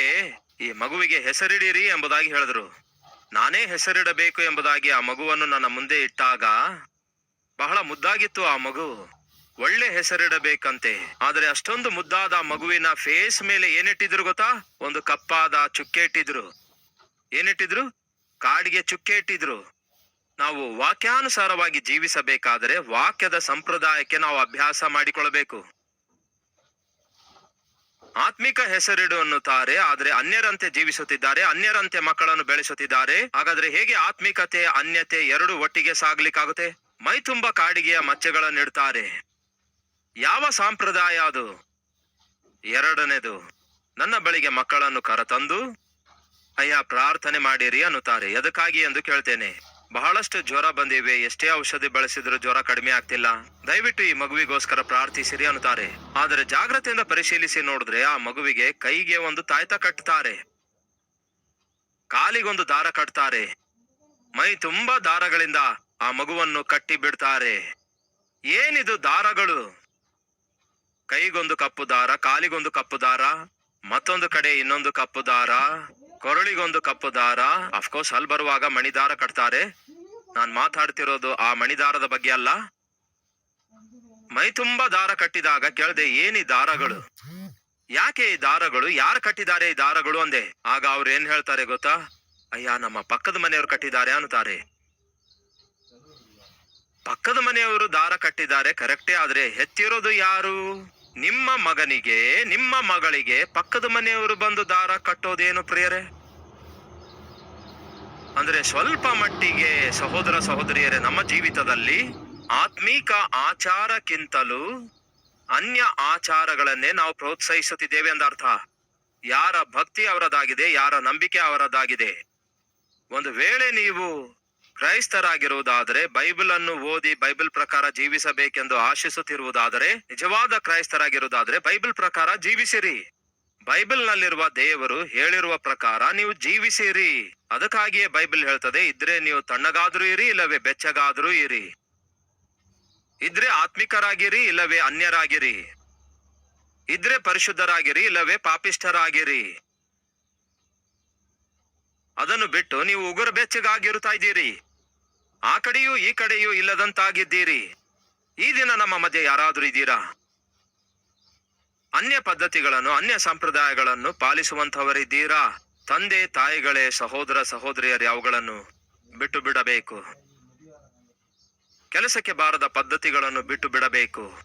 ಈ ಮಗುವಿಗೆ ಹೆಸರಿಡಿರಿ ಎಂಬುದಾಗಿ ಹೇಳಿದ್ರು. ನಾನೇ ಹೆಸರಿಡಬೇಕು ಎಂಬುದಾಗಿ ಆ ಮಗುವನ್ನು ನನ್ನ ಮುಂದೆ ಇಟ್ಟಾಗ ಬಹಳ ಮುದ್ದಾಗಿತ್ತು ಆ ಮಗು. ಒಳ್ಳೆ ಹೆಸರಿಡಬೇಕಂತೆ. ಆದರೆ ಅಷ್ಟೊಂದು ಮುದ್ದಾದ ಮಗುವಿನ ಫೇಸ್ ಮೇಲೆ ಏನಿಟ್ಟಿದ್ರು ಗೊತ್ತಾ? ಒಂದು ಕಪ್ಪಾದ ಚುಕ್ಕೆ ಇಟ್ಟಿದ್ರು ಏನಿಟ್ಟಿದ್ರು? ಕಾಡಿಗೆ ಚುಕ್ಕೆ ಇಟ್ಟಿದ್ರು ನಾವು ವಾಕ್ಯಾನುಸಾರವಾಗಿ ಜೀವಿಸಬೇಕಾದರೆ ವಾಕ್ಯದ ಸಂಪ್ರದಾಯಕ್ಕೆ ನಾವು ಅಭ್ಯಾಸ ಮಾಡಿಕೊಳ್ಳಬೇಕು. ಆತ್ಮಿಕ ಹೆಸರಿಡು ಅನ್ನುತ್ತಾರೆ, ಆದ್ರೆ ಅನ್ಯರಂತೆ ಜೀವಿಸುತ್ತಿದ್ದಾರೆ, ಅನ್ಯರಂತೆ ಮಕ್ಕಳನ್ನು ಬೆಳೆಸುತ್ತಿದ್ದಾರೆ. ಹಾಗಾದ್ರೆ ಹೇಗೆ ಆತ್ಮಿಕತೆ, ಅನ್ಯತೆ ಎರಡು ಒಟ್ಟಿಗೆ ಸಾಗ್ಲಿಕ್ಕಾಗುತ್ತೆ? ಮೈ ತುಂಬ ಕಾಡಿಗೆಯ ಮಚ್ಚೆಗಳನ್ನಿಡ್ತಾರೆ ಯಾವ ಸಂಪ್ರದಾಯ ಅದು? ಎರಡನೇದು, ನನ್ನ ಬಳಿಗೆ ಮಕ್ಕಳನ್ನು ಕರತಂದು, ಅಯ್ಯ ಪ್ರಾರ್ಥನೆ ಮಾಡಿರಿ ಅನ್ನುತ್ತಾರೆ. ಎದಕ್ಕಾಗಿ ಎಂದು ಕೇಳ್ತೇನೆ. ಬಹಳಷ್ಟು ಜ್ವರ ಬಂದಿವೆ. ಎಷ್ಟೇ ಔಷಧಿ ಬಳಸಿದ್ರೂ ಜ್ವರ ಕಡಿಮೆ ಆಗ್ತಿಲ್ಲ. ದಯವಿಟ್ಟು ಈ ಮಗುವಿಗೋಸ್ಕರ ಪ್ರಾರ್ಥಿಸಿರಿ ಅನ್ನುತ್ತಾರೆ. ಆದರೆ ಜಾಗ್ರತೆಯಿಂದ ಪರಿಶೀಲಿಸಿ ನೋಡಿದ್ರೆ ಆ ಮಗುವಿಗೆ ಕೈಗೆ ಒಂದು ತಾಯ್ತ ಕಟ್ತಾರೆ. ಕಾಲಿಗೊಂದು ದಾರ ಕಟ್ತಾರೆ. ಮೈ ತುಂಬಾ ದಾರಗಳಿಂದ ಆ ಮಗುವನ್ನು ಕಟ್ಟಿ ಬಿಡ್ತಾರೆ. ಏನಿದು ದಾರಗಳು? ಕೈಗೊಂದು ಕಪ್ಪು ದಾರ, ಕಾಲಿಗೊಂದು ಕಪ್ಪು ದಾರ, ಮತ್ತೊಂದು ಕಡೆ ಇನ್ನೊಂದು ಕಪ್ಪು ದಾರ. ಕೊರಳಿಗೊಂದು ಕಪ್ಪು ದಾರ. ಅಫ್ಕೋರ್ಸ್ ಅಲ್ಲಿ ಬರುವಾಗ ಮಣಿದಾರ ಕಟ್ತಾರೆ. ನಾನ್ ಮಾತಾಡ್ತಿರೋದು ಆ ಮಣಿದಾರದ ಬಗ್ಗೆ ಅಲ್ಲ. ಮೈ ತುಂಬಾ ದಾರ ಕಟ್ಟಿದಾಗ ಕೇಳ್ದೆ, ಏನಿ ದಾರಗಳು? ಯಾಕೆ ಈ ದಾರಗಳು? ಯಾರು ಕಟ್ಟಿದ್ದಾರೆ ಈ ದಾರಗಳು? ಅಂದೆ. ಆಗ ಅವ್ರು ಏನ್ ಹೇಳ್ತಾರೆ ಗೊತ್ತಾ? ಅಯ್ಯ, ನಮ್ಮ ಪಕ್ಕದ ಮನೆಯವರು ಕಟ್ಟಿದ್ದಾರೆ, ಅನ್ನುತ್ತಾರೆ. ಪಕ್ಕದ ಮನೆಯವರು ದಾರ ಕಟ್ಟಿದ್ದಾರೆ, ಕರೆಕ್ಟೇ, ಆದ್ರೆ ಹೆತ್ತಿರೋದು ಯಾರು? ನಿಮ್ಮ ಮಗನಿಗೆ, ನಿಮ್ಮ ಮಗಳಿಗೆ ಪಕ್ಕದ ಮನೆಯವರು ಬಂದು ದಾರ ಕಟ್ಟೋದೇನು ಪ್ರಿಯರೇ? ಅಂದ್ರೆ ಸ್ವಲ್ಪ ಮಟ್ಟಿಗೆ ಸಹೋದರ ಸಹೋದರಿಯರೇ, ನಮ್ಮ ಜೀವಿತದಲ್ಲಿ ಆತ್ಮೀಕ ಆಚಾರಕ್ಕಿಂತಲೂ ಅನ್ಯ ಆಚಾರಗಳನ್ನೇ ನಾವು ಪ್ರೋತ್ಸಾಹಿಸುತ್ತಿದ್ದೇವೆ ಎಂದರ್ಥ ಯಾರ ಭಕ್ತಿ ಅವರದಾಗಿದೆ, ಯಾರ ನಂಬಿಕೆ ಅವರದಾಗಿದೆ. ಒಂದು ವೇಳೆ ನೀವು ಕ್ರೈಸ್ತರಾಗಿರುವುದಾದರೆ ಬೈಬಲ್ ಅನ್ನು ಓದಿ ಬೈಬಲ್ ಪ್ರಕಾರ ಜೀವಿಸಬೇಕೆಂದು ಆಶಿಸುತ್ತಿರುವುದಾದರೆ, ನಿಜವಾದ ಕ್ರೈಸ್ತರಾಗಿರುವುದಾದರೆ ಬೈಬಲ್ ಪ್ರಕಾರ ಜೀವಿಸಿರಿ. ಬೈಬಲ್ನಲ್ಲಿರುವ ದೇವರು ಹೇಳಿರುವ ಪ್ರಕಾರ ನೀವು ಜೀವಿಸಿರಿ. ಅದಕ್ಕಾಗಿಯೇ ಬೈಬಲ್ ಹೇಳ್ತದೆ, ಇದ್ರೆ ನೀವು ತಣ್ಣಗಾದ್ರೂ ಇರಿ, ಇಲ್ಲವೇ ಬೆಚ್ಚಗಾದ್ರೂ ಇರಿ. ಇದ್ರೆ ಆತ್ಮಿಕರಾಗಿರಿ, ಇಲ್ಲವೇ ಅನ್ಯರಾಗಿರಿ. ಇದ್ರೆ ಪರಿಶುದ್ಧರಾಗಿರಿ, ಇಲ್ಲವೇ ಪಾಪಿಷ್ಠರಾಗಿರಿ. ಅದನ್ನು ಬಿಟ್ಟು ನೀವು ಉಗುರು ಬೆಚ್ಚಗಾಗಿರುತ್ತಾ ಇದ್ದೀರಿ. ಆ ಕಡೆಯೂ ಈ ಕಡೆಯೂ ಇಲ್ಲದಂತಾಗಿದ್ದೀರಿ. ಈ ದಿನ ನಮ್ಮ ಮಧ್ಯೆ ಯಾರಾದರೂ ಇದ್ದೀರಾ? ಅನ್ಯ ಪದ್ಧತಿಗಳನ್ನು, ಅನ್ಯ ಸಂಪ್ರದಾಯಗಳನ್ನು ಪಾಲಿಸುವಂತವರಿದ್ದೀರಾ ತಂದೆ, ತಾಯಿಗಳೇ, ಸಹೋದರ, ಸಹೋದರಿಯರು ಯಾವುಗಳನ್ನು ಬಿಟ್ಟು ಬಿಡಬೇಕು. ಕೆಲಸಕ್ಕೆ ಬಾರದ ಪದ್ಧತಿಗಳನ್ನು ಬಿಟ್ಟು ಬಿಡಬೇಕು.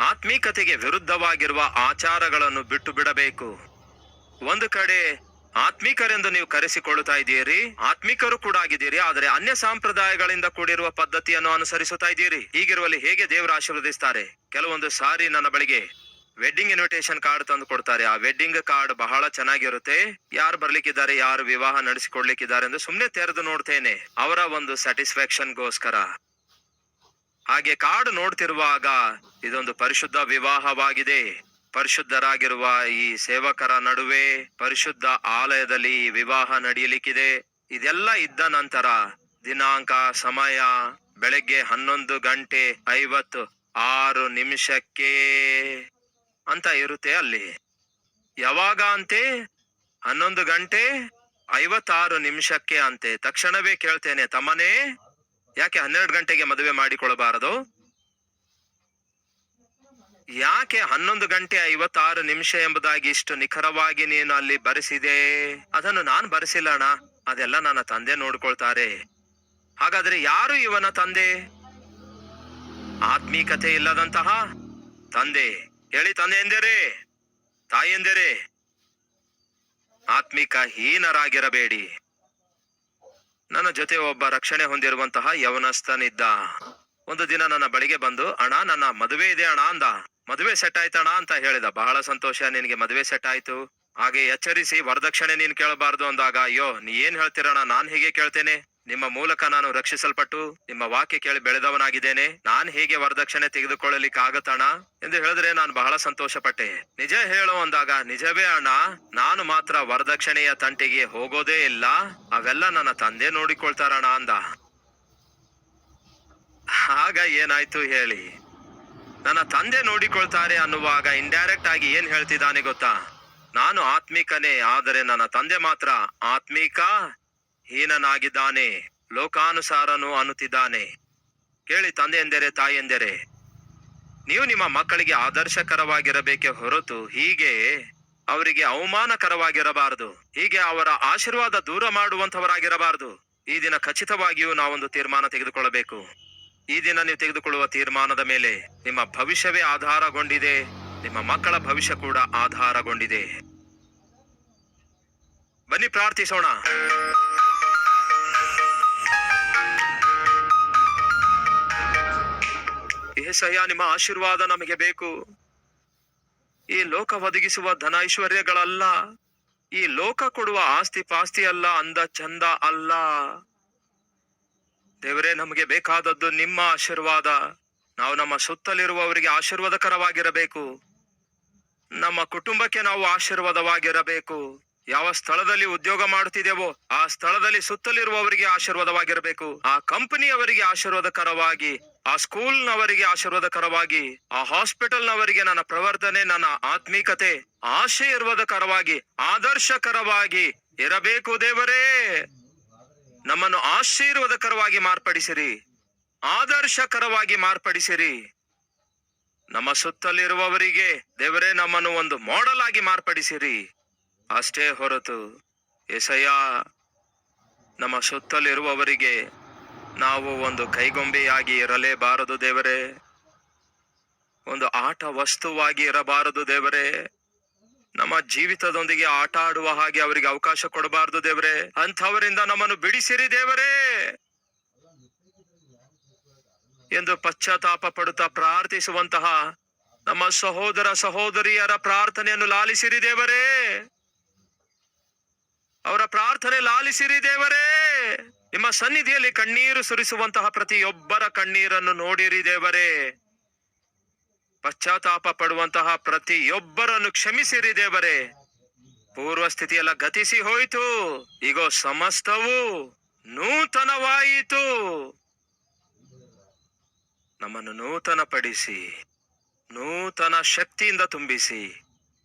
ಆತ್ಮೀಕತೆಗೆ ವಿರುದ್ಧವಾಗಿರುವ ಆಚಾರಗಳನ್ನು ಬಿಟ್ಟು ಬಿಡಬೇಕು. ಒಂದು ಕಡೆ ಆತ್ಮೀಕರೆಂದು ನೀವು ಕರೆಸಿಕೊಳ್ಳುತ್ತಾ ಇದ್ದೀರಿ? ಆತ್ಮಿಕರು ಕೂಡ ಆಗಿದ್ದೀರಿ, ಆದರೆ ಅನ್ಯ ಸಂಪ್ರದಾಯಗಳಿಂದ ಕೂಡಿರುವ ಪದ್ಧತಿಯನ್ನು ಅನುಸರಿಸುತ್ತಾ ಇದ್ದೀರಿ. ಹೀಗಿರುವಲ್ಲಿ ಹೇಗೆ ದೇವರು ಆಶೀರ್ವದಿಸ್ತಾರೆ? ಕೆಲವೊಂದು ಸಾರಿ ನನ್ನ ಬಳಿಗೆ ವೆಡ್ಡಿಂಗ್ ಇನ್ವಿಟೇಷನ್ ಕಾರ್ಡ್ ತಂದು ಕೊಡ್ತಾರೆ. ಆ ವೆಡ್ಡಿಂಗ್ ಕಾರ್ಡ್ ಬಹಳ ಚೆನ್ನಾಗಿರುತ್ತೆ. ಯಾರು ಬರ್ಲಿಕ್ಕಿದ್ದಾರೆ, ಯಾರು ವಿವಾಹ ನಡೆಸಿಕೊಡ್ಲಿಕ್ಕಿದ್ದಾರೆ ಎಂದು ಸುಮ್ಮನೆ ತೆರೆದು ನೋಡ್ತೇನೆ. ಅವರ ಒಂದು ಸ್ಯಾಟಿಸ್ಫ್ಯಾಕ್ಷನ್ಗೋಸ್ಕರ ಹಾಗೆ ಕಾರ್ಡ್ ನೋಡ್ತಿರುವಾಗ ಇದೊಂದು ಪರಿಶುದ್ಧ ವಿವಾಹವಾಗಿದೆ. ಪರಿಶುದ್ಧರಾಗಿರುವ ಈ ಸೇವಕರ ನಡುವೆ ಪರಿಶುದ್ಧ ಆಲಯದಲ್ಲಿ ವಿವಾಹ ನಡೆಯಲಿಕ್ಕಿದೆ. ಇದೆಲ್ಲ ಇದ್ದ ನಂತರ ದಿನಾಂಕ, ಸಮಯ, ಬೆಳಗ್ಗೆ ಹನ್ನೊಂದು ಗಂಟೆ ಐವತ್ತು ಆರು ನಿಮಿಷಕ್ಕೆ ಅಂತ ಇರುತ್ತೆ ಅಲ್ಲಿ. ಯಾವಾಗ ಅಂತೆ? ಹನ್ನೊಂದು ಗಂಟೆ ಐವತ್ತಾರು ನಿಮಿಷಕ್ಕೆ ಅಂತೆ. ತಕ್ಷಣವೇ ಕೇಳ್ತೇನೆ, ತಮ್ಮನೇ, ಯಾಕೆ ಹನ್ನೆರಡು ಗಂಟೆಗೆ ಮದುವೆ ಮಾಡಿಕೊಳ್ಳಬಾರದು? ಯಾಕೆ ಹನ್ನೊಂದು ಗಂಟೆ ಐವತ್ತಾರು ನಿಮಿಷ ಎಂಬುದಾಗಿ ಇಷ್ಟು ನಿಖರವಾಗಿ ನೀನು ಅಲ್ಲಿ ಬರೆಸಿದೆ? ಅದನ್ನು ನಾನು ಬರೆಸಿಲ್ಲ ಅಣ್ಣ. ಅದೆಲ್ಲ ನನ್ನ ತಂದೆ ನೋಡ್ಕೊಳ್ತಾರೆ. ಹಾಗಾದ್ರೆ ಯಾರು ಇವನ ತಂದೆ? ಆತ್ಮೀಕತೆ ಇಲ್ಲದಂತಹ ತಂದೆ. ಹೇಳಿ ತಂದೆ ಎಂದರೆ, ತಾಯಿ ಎಂದರೆ ಆತ್ಮಿಕ ಹೀನರಾಗಿರಬೇಡಿ ನನ್ನ ಜೊತೆ ಒಬ್ಬ ರಕ್ಷಣೆ ಹೊಂದಿರುವಂತಹ ಯವನಸ್ಥನಿದ್ದ. ಒಂದು ದಿನ ನನ್ನ ಬಳಿಗೆ ಬಂದು, ಅಣ್ಣ, ನನ್ನ ಮದುವೆ ಇದೆ ಅಣ್ಣ, ಅಂದ. ಮದುವೆ ಸೆಟ್ ಆಯ್ತಣ ಅಂತ ಹೇಳಿದ. ಬಹಳ ಸಂತೋಷ ನಿನಗೆ ಮದುವೆ ಸೆಟ್ ಆಯ್ತು. ಹಾಗೆ ಎಚ್ಚರಿಸಿ ವರದಕ್ಷಿಣೆ ನೀನ್ ಕೇಳಬಾರ್ದು ಅಂದಾಗ, ಅಯ್ಯೋ, ನೀ ಏನ್ ಹೇಳ್ತೀರಣ್ಣ? ನಾನ್ ಹೇಗೆ ಕೇಳ್ತೇನೆ. ನಿಮ್ಮ ಮೂಲಕ ನಾನು ರಕ್ಷಿಸಲ್ಪಟ್ಟು, ನಿಮ್ಮ ವಾಕ್ಯ ಕೇಳಿ ಬೆಳೆದವನಾಗಿದ್ದೇನೆ. ನಾನ್ ಹೇಗೆ ವರದಕ್ಷಿಣೆ ತೆಗೆದುಕೊಳ್ಳಲಿಕ್ಕೆ ಆಗತ್ತಣ ಎಂದು ಹೇಳಿದ್ರೆ ನಾನು ಬಹಳ ಸಂತೋಷ ಪಟ್ಟೆ ನಿಜ ಹೇಳು ಅಂದಾಗ, ನಿಜವೇ ಅಣ್ಣ, ನಾನು ಮಾತ್ರ ವರದಕ್ಷಿಣೆಯ ತಂಟೆಗೆ ಹೋಗೋದೇ ಇಲ್ಲ. ಅವೆಲ್ಲ ನನ್ನ ತಂದೆ ನೋಡಿಕೊಳ್ತಾರಣ ಅಂದ. ಆಗ ಏನಾಯ್ತು ಹೇಳಿ. ನನ್ನ ತಂದೆ ನೋಡಿಕೊಳ್ತಾರೆ ಅನ್ನುವಾಗ ಇಂಡೈರೆಕ್ಟ್ ಆಗಿ ಏನ್ ಹೇಳ್ತಿದ್ದಾನೆ ಗೊತ್ತಾ? ನಾನು ಆತ್ಮಿಕನೇ, ಆದರೆ ನನ್ನ ತಂದೆ ಮಾತ್ರ ಆತ್ಮಿಕ ಹೀನನಾಗಿದ್ದಾನೆ, ಲೋಕಾನುಸಾರನು ಅನ್ನುತ್ತಿದ್ದಾನೆ. ಕೇಳಿ ತಂದೆ ಎಂದರೆ, ತಾಯಿ ಎಂದರೆ, ನೀವು ನಿಮ್ಮ ಮಕ್ಕಳಿಗೆ ಆದರ್ಶಕರವಾಗಿರಬೇಕೆ ಹೊರತು ಹೀಗೆ ಅವರಿಗೆ ಅವಮಾನಕರವಾಗಿರಬಾರದು, ಹೀಗೆ ಅವರ ಆಶೀರ್ವಾದ ದೂರ ಮಾಡುವಂತವರಾಗಿರಬಾರದು ಈ ದಿನ ಖಚಿತವಾಗಿಯೂ ನಾವೊಂದು ತೀರ್ಮಾನ ತೆಗೆದುಕೊಳ್ಳಬೇಕು. ಈ ದಿನ ನೀವು ತೆಗೆದುಕೊಳ್ಳುವ ತೀರ್ಮಾನದ ಮೇಲೆ ನಿಮ್ಮ ಭವಿಷ್ಯವೇ ಆಧಾರಗೊಂಡಿದೆ. ನಿಮ್ಮ ಮಕ್ಕಳ ಭವಿಷ್ಯ ಕೂಡ ಆಧಾರಗೊಂಡಿದೆ. ಬನ್ನಿ ಪ್ರಾರ್ಥಿಸೋಣ. ಏಸಯ್ಯ, ನಿಮ್ಮ ಆಶೀರ್ವಾದ ನಮಗೆ ಬೇಕು. ಈ ಲೋಕ ಒದಗಿಸುವ ಧನ ಐಶ್ವರ್ಯಗಳಲ್ಲ. ಈ ಲೋಕ ಕೊಡುವ ಆಸ್ತಿ ಪಾಸ್ತಿ ಅಲ್ಲ, ಅಂದ ಚಂದ ಅಲ್ಲ. ದೇವರೇ, ನಮಗೆ ಬೇಕಾದದ್ದು ನಿಮ್ಮ ಆಶೀರ್ವಾದ. ನಾವು ನಮ್ಮ ಸುತ್ತಲಿರುವವರಿಗೆ ಆಶೀರ್ವಾದಕರವಾಗಿರಬೇಕು. ನಮ್ಮ ಕುಟುಂಬಕ್ಕೆ ನಾವು ಆಶೀರ್ವಾದವಾಗಿರಬೇಕು. ಯಾವ ಸ್ಥಳದಲ್ಲಿ ಉದ್ಯೋಗ ಮಾಡುತ್ತಿದ್ದೇವೋ, ಆ ಸ್ಥಳದಲ್ಲಿ ಸುತ್ತಲಿರುವವರಿಗೆ ಆಶೀರ್ವಾದವಾಗಿರಬೇಕು. ಆ ಕಂಪನಿಯವರಿಗೆ ಆಶೀರ್ವಾದಕರವಾಗಿ, ಆ ಸ್ಕೂಲ್ನವರಿಗೆ ಆಶೀರ್ವಾದಕರವಾಗಿ, ಆ ಹಾಸ್ಪಿಟಲ್ನವರಿಗೆ ನನ್ನ ಪ್ರವರ್ತನೆ, ನನ್ನ ಆತ್ಮೀಕತೆ, ಆಶೀರ್ವಾದಕರವಾಗಿ, ಆದರ್ಶಕರವಾಗಿ ಇರಬೇಕು ದೇವರೇ. ನಮ್ಮನ್ನು ಆಶೀರ್ವಾದಕರವಾಗಿ ಮಾರ್ಪಡಿಸಿರಿ, ಆದರ್ಶಕರವಾಗಿ ಮಾರ್ಪಡಿಸಿರಿ. ನಮ್ಮ ಸುತ್ತಲಿರುವವರಿಗೆ ದೇವರೇ ನಮ್ಮನ್ನು ಒಂದು ಮಾಡೆಲ್ ಆಗಿ ಮಾರ್ಪಡಿಸಿರಿ. ಅಷ್ಟೇ ಹೊರತು ಎಸಯ್ಯ ನಮ್ಮ ಸುತ್ತಲಿರುವವರಿಗೆ ನಾವು ಒಂದು ಕೈಗೊಂಬೆಯಾಗಿ ಇರಲೇಬಾರದು ದೇವರೇ. ಒಂದು ಆಟ ವಸ್ತುವಾಗಿ ಇರಬಾರದು ದೇವರೇ. ನಮ್ಮ ಜೀವಿತದೊಂದಿಗೆ ಆಟ ಆಡುವ ಹಾಗೆ ಅವರಿಗೆ ಅವಕಾಶ ಕೊಡಬಾರದು ದೇವರೇ. ಅಂಥವರಿಂದ ನಮ್ಮನ್ನು ಬಿಡಿಸಿರಿ ದೇವರೇ. ಎಂದು ಪಶ್ಚಾತ್ತಾಪ ಪಡುತ್ತಾ ಪ್ರಾರ್ಥಿಸುವಂತಹ ನಮ್ಮ ಸಹೋದರ ಸಹೋದರಿಯರ ಪ್ರಾರ್ಥನೆಯನ್ನು ಲಾಲಿಸಿರಿ ದೇವರೇ. ಅವರ ಪ್ರಾರ್ಥನೆ ಲಾಲಿಸಿರಿ ದೇವರೇ. ನಿಮ್ಮ ಸನ್ನಿಧಿಯಲ್ಲಿ ಕಣ್ಣೀರು ಸುರಿಸುವಂತಹ ಪ್ರತಿಯೊಬ್ಬರ ಕಣ್ಣೀರನ್ನು ನೋಡಿರಿ ದೇವರೇ. ಪಶ್ಚಾತ್ತಾಪ ಪಡುವಂತಹ ಪ್ರತಿಯೊಬ್ಬರನ್ನು ಕ್ಷಮಿಸಿರಿ ದೇವರೇ. ಪೂರ್ವ ಸ್ಥಿತಿಯೆಲ್ಲ ಗತಿಸಿ ಹೋಯಿತು ಈಗ ಸಮಸ್ತವು ನೂತನವಾಯಿತು. ನಮ್ಮನ್ನು ನೂತನ ಪಡಿಸಿ ನೂತನ ಶಕ್ತಿಯಿಂದ ತುಂಬಿಸಿ,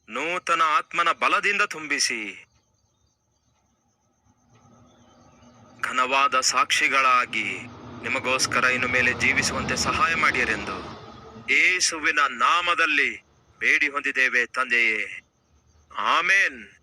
ನೂತನ ಆತ್ಮನ ಬಲದಿಂದ ತುಂಬಿಸಿ. ಘನವಾದ ಸಾಕ್ಷಿಗಳಾಗಿ ನಿಮಗೋಸ್ಕರ ಇನ್ನು ಮೇಲೆ ಜೀವಿಸುವಂತೆ ಸಹಾಯ ಮಾಡಿರೆಂದು ಏಸುವಿನ ನಾಮದಲ್ಲಿ ಬೇಡಿ ಹೊಂದಿದ್ದೇವೆ ತಂದೆಯೇ. ಆಮೇನ್.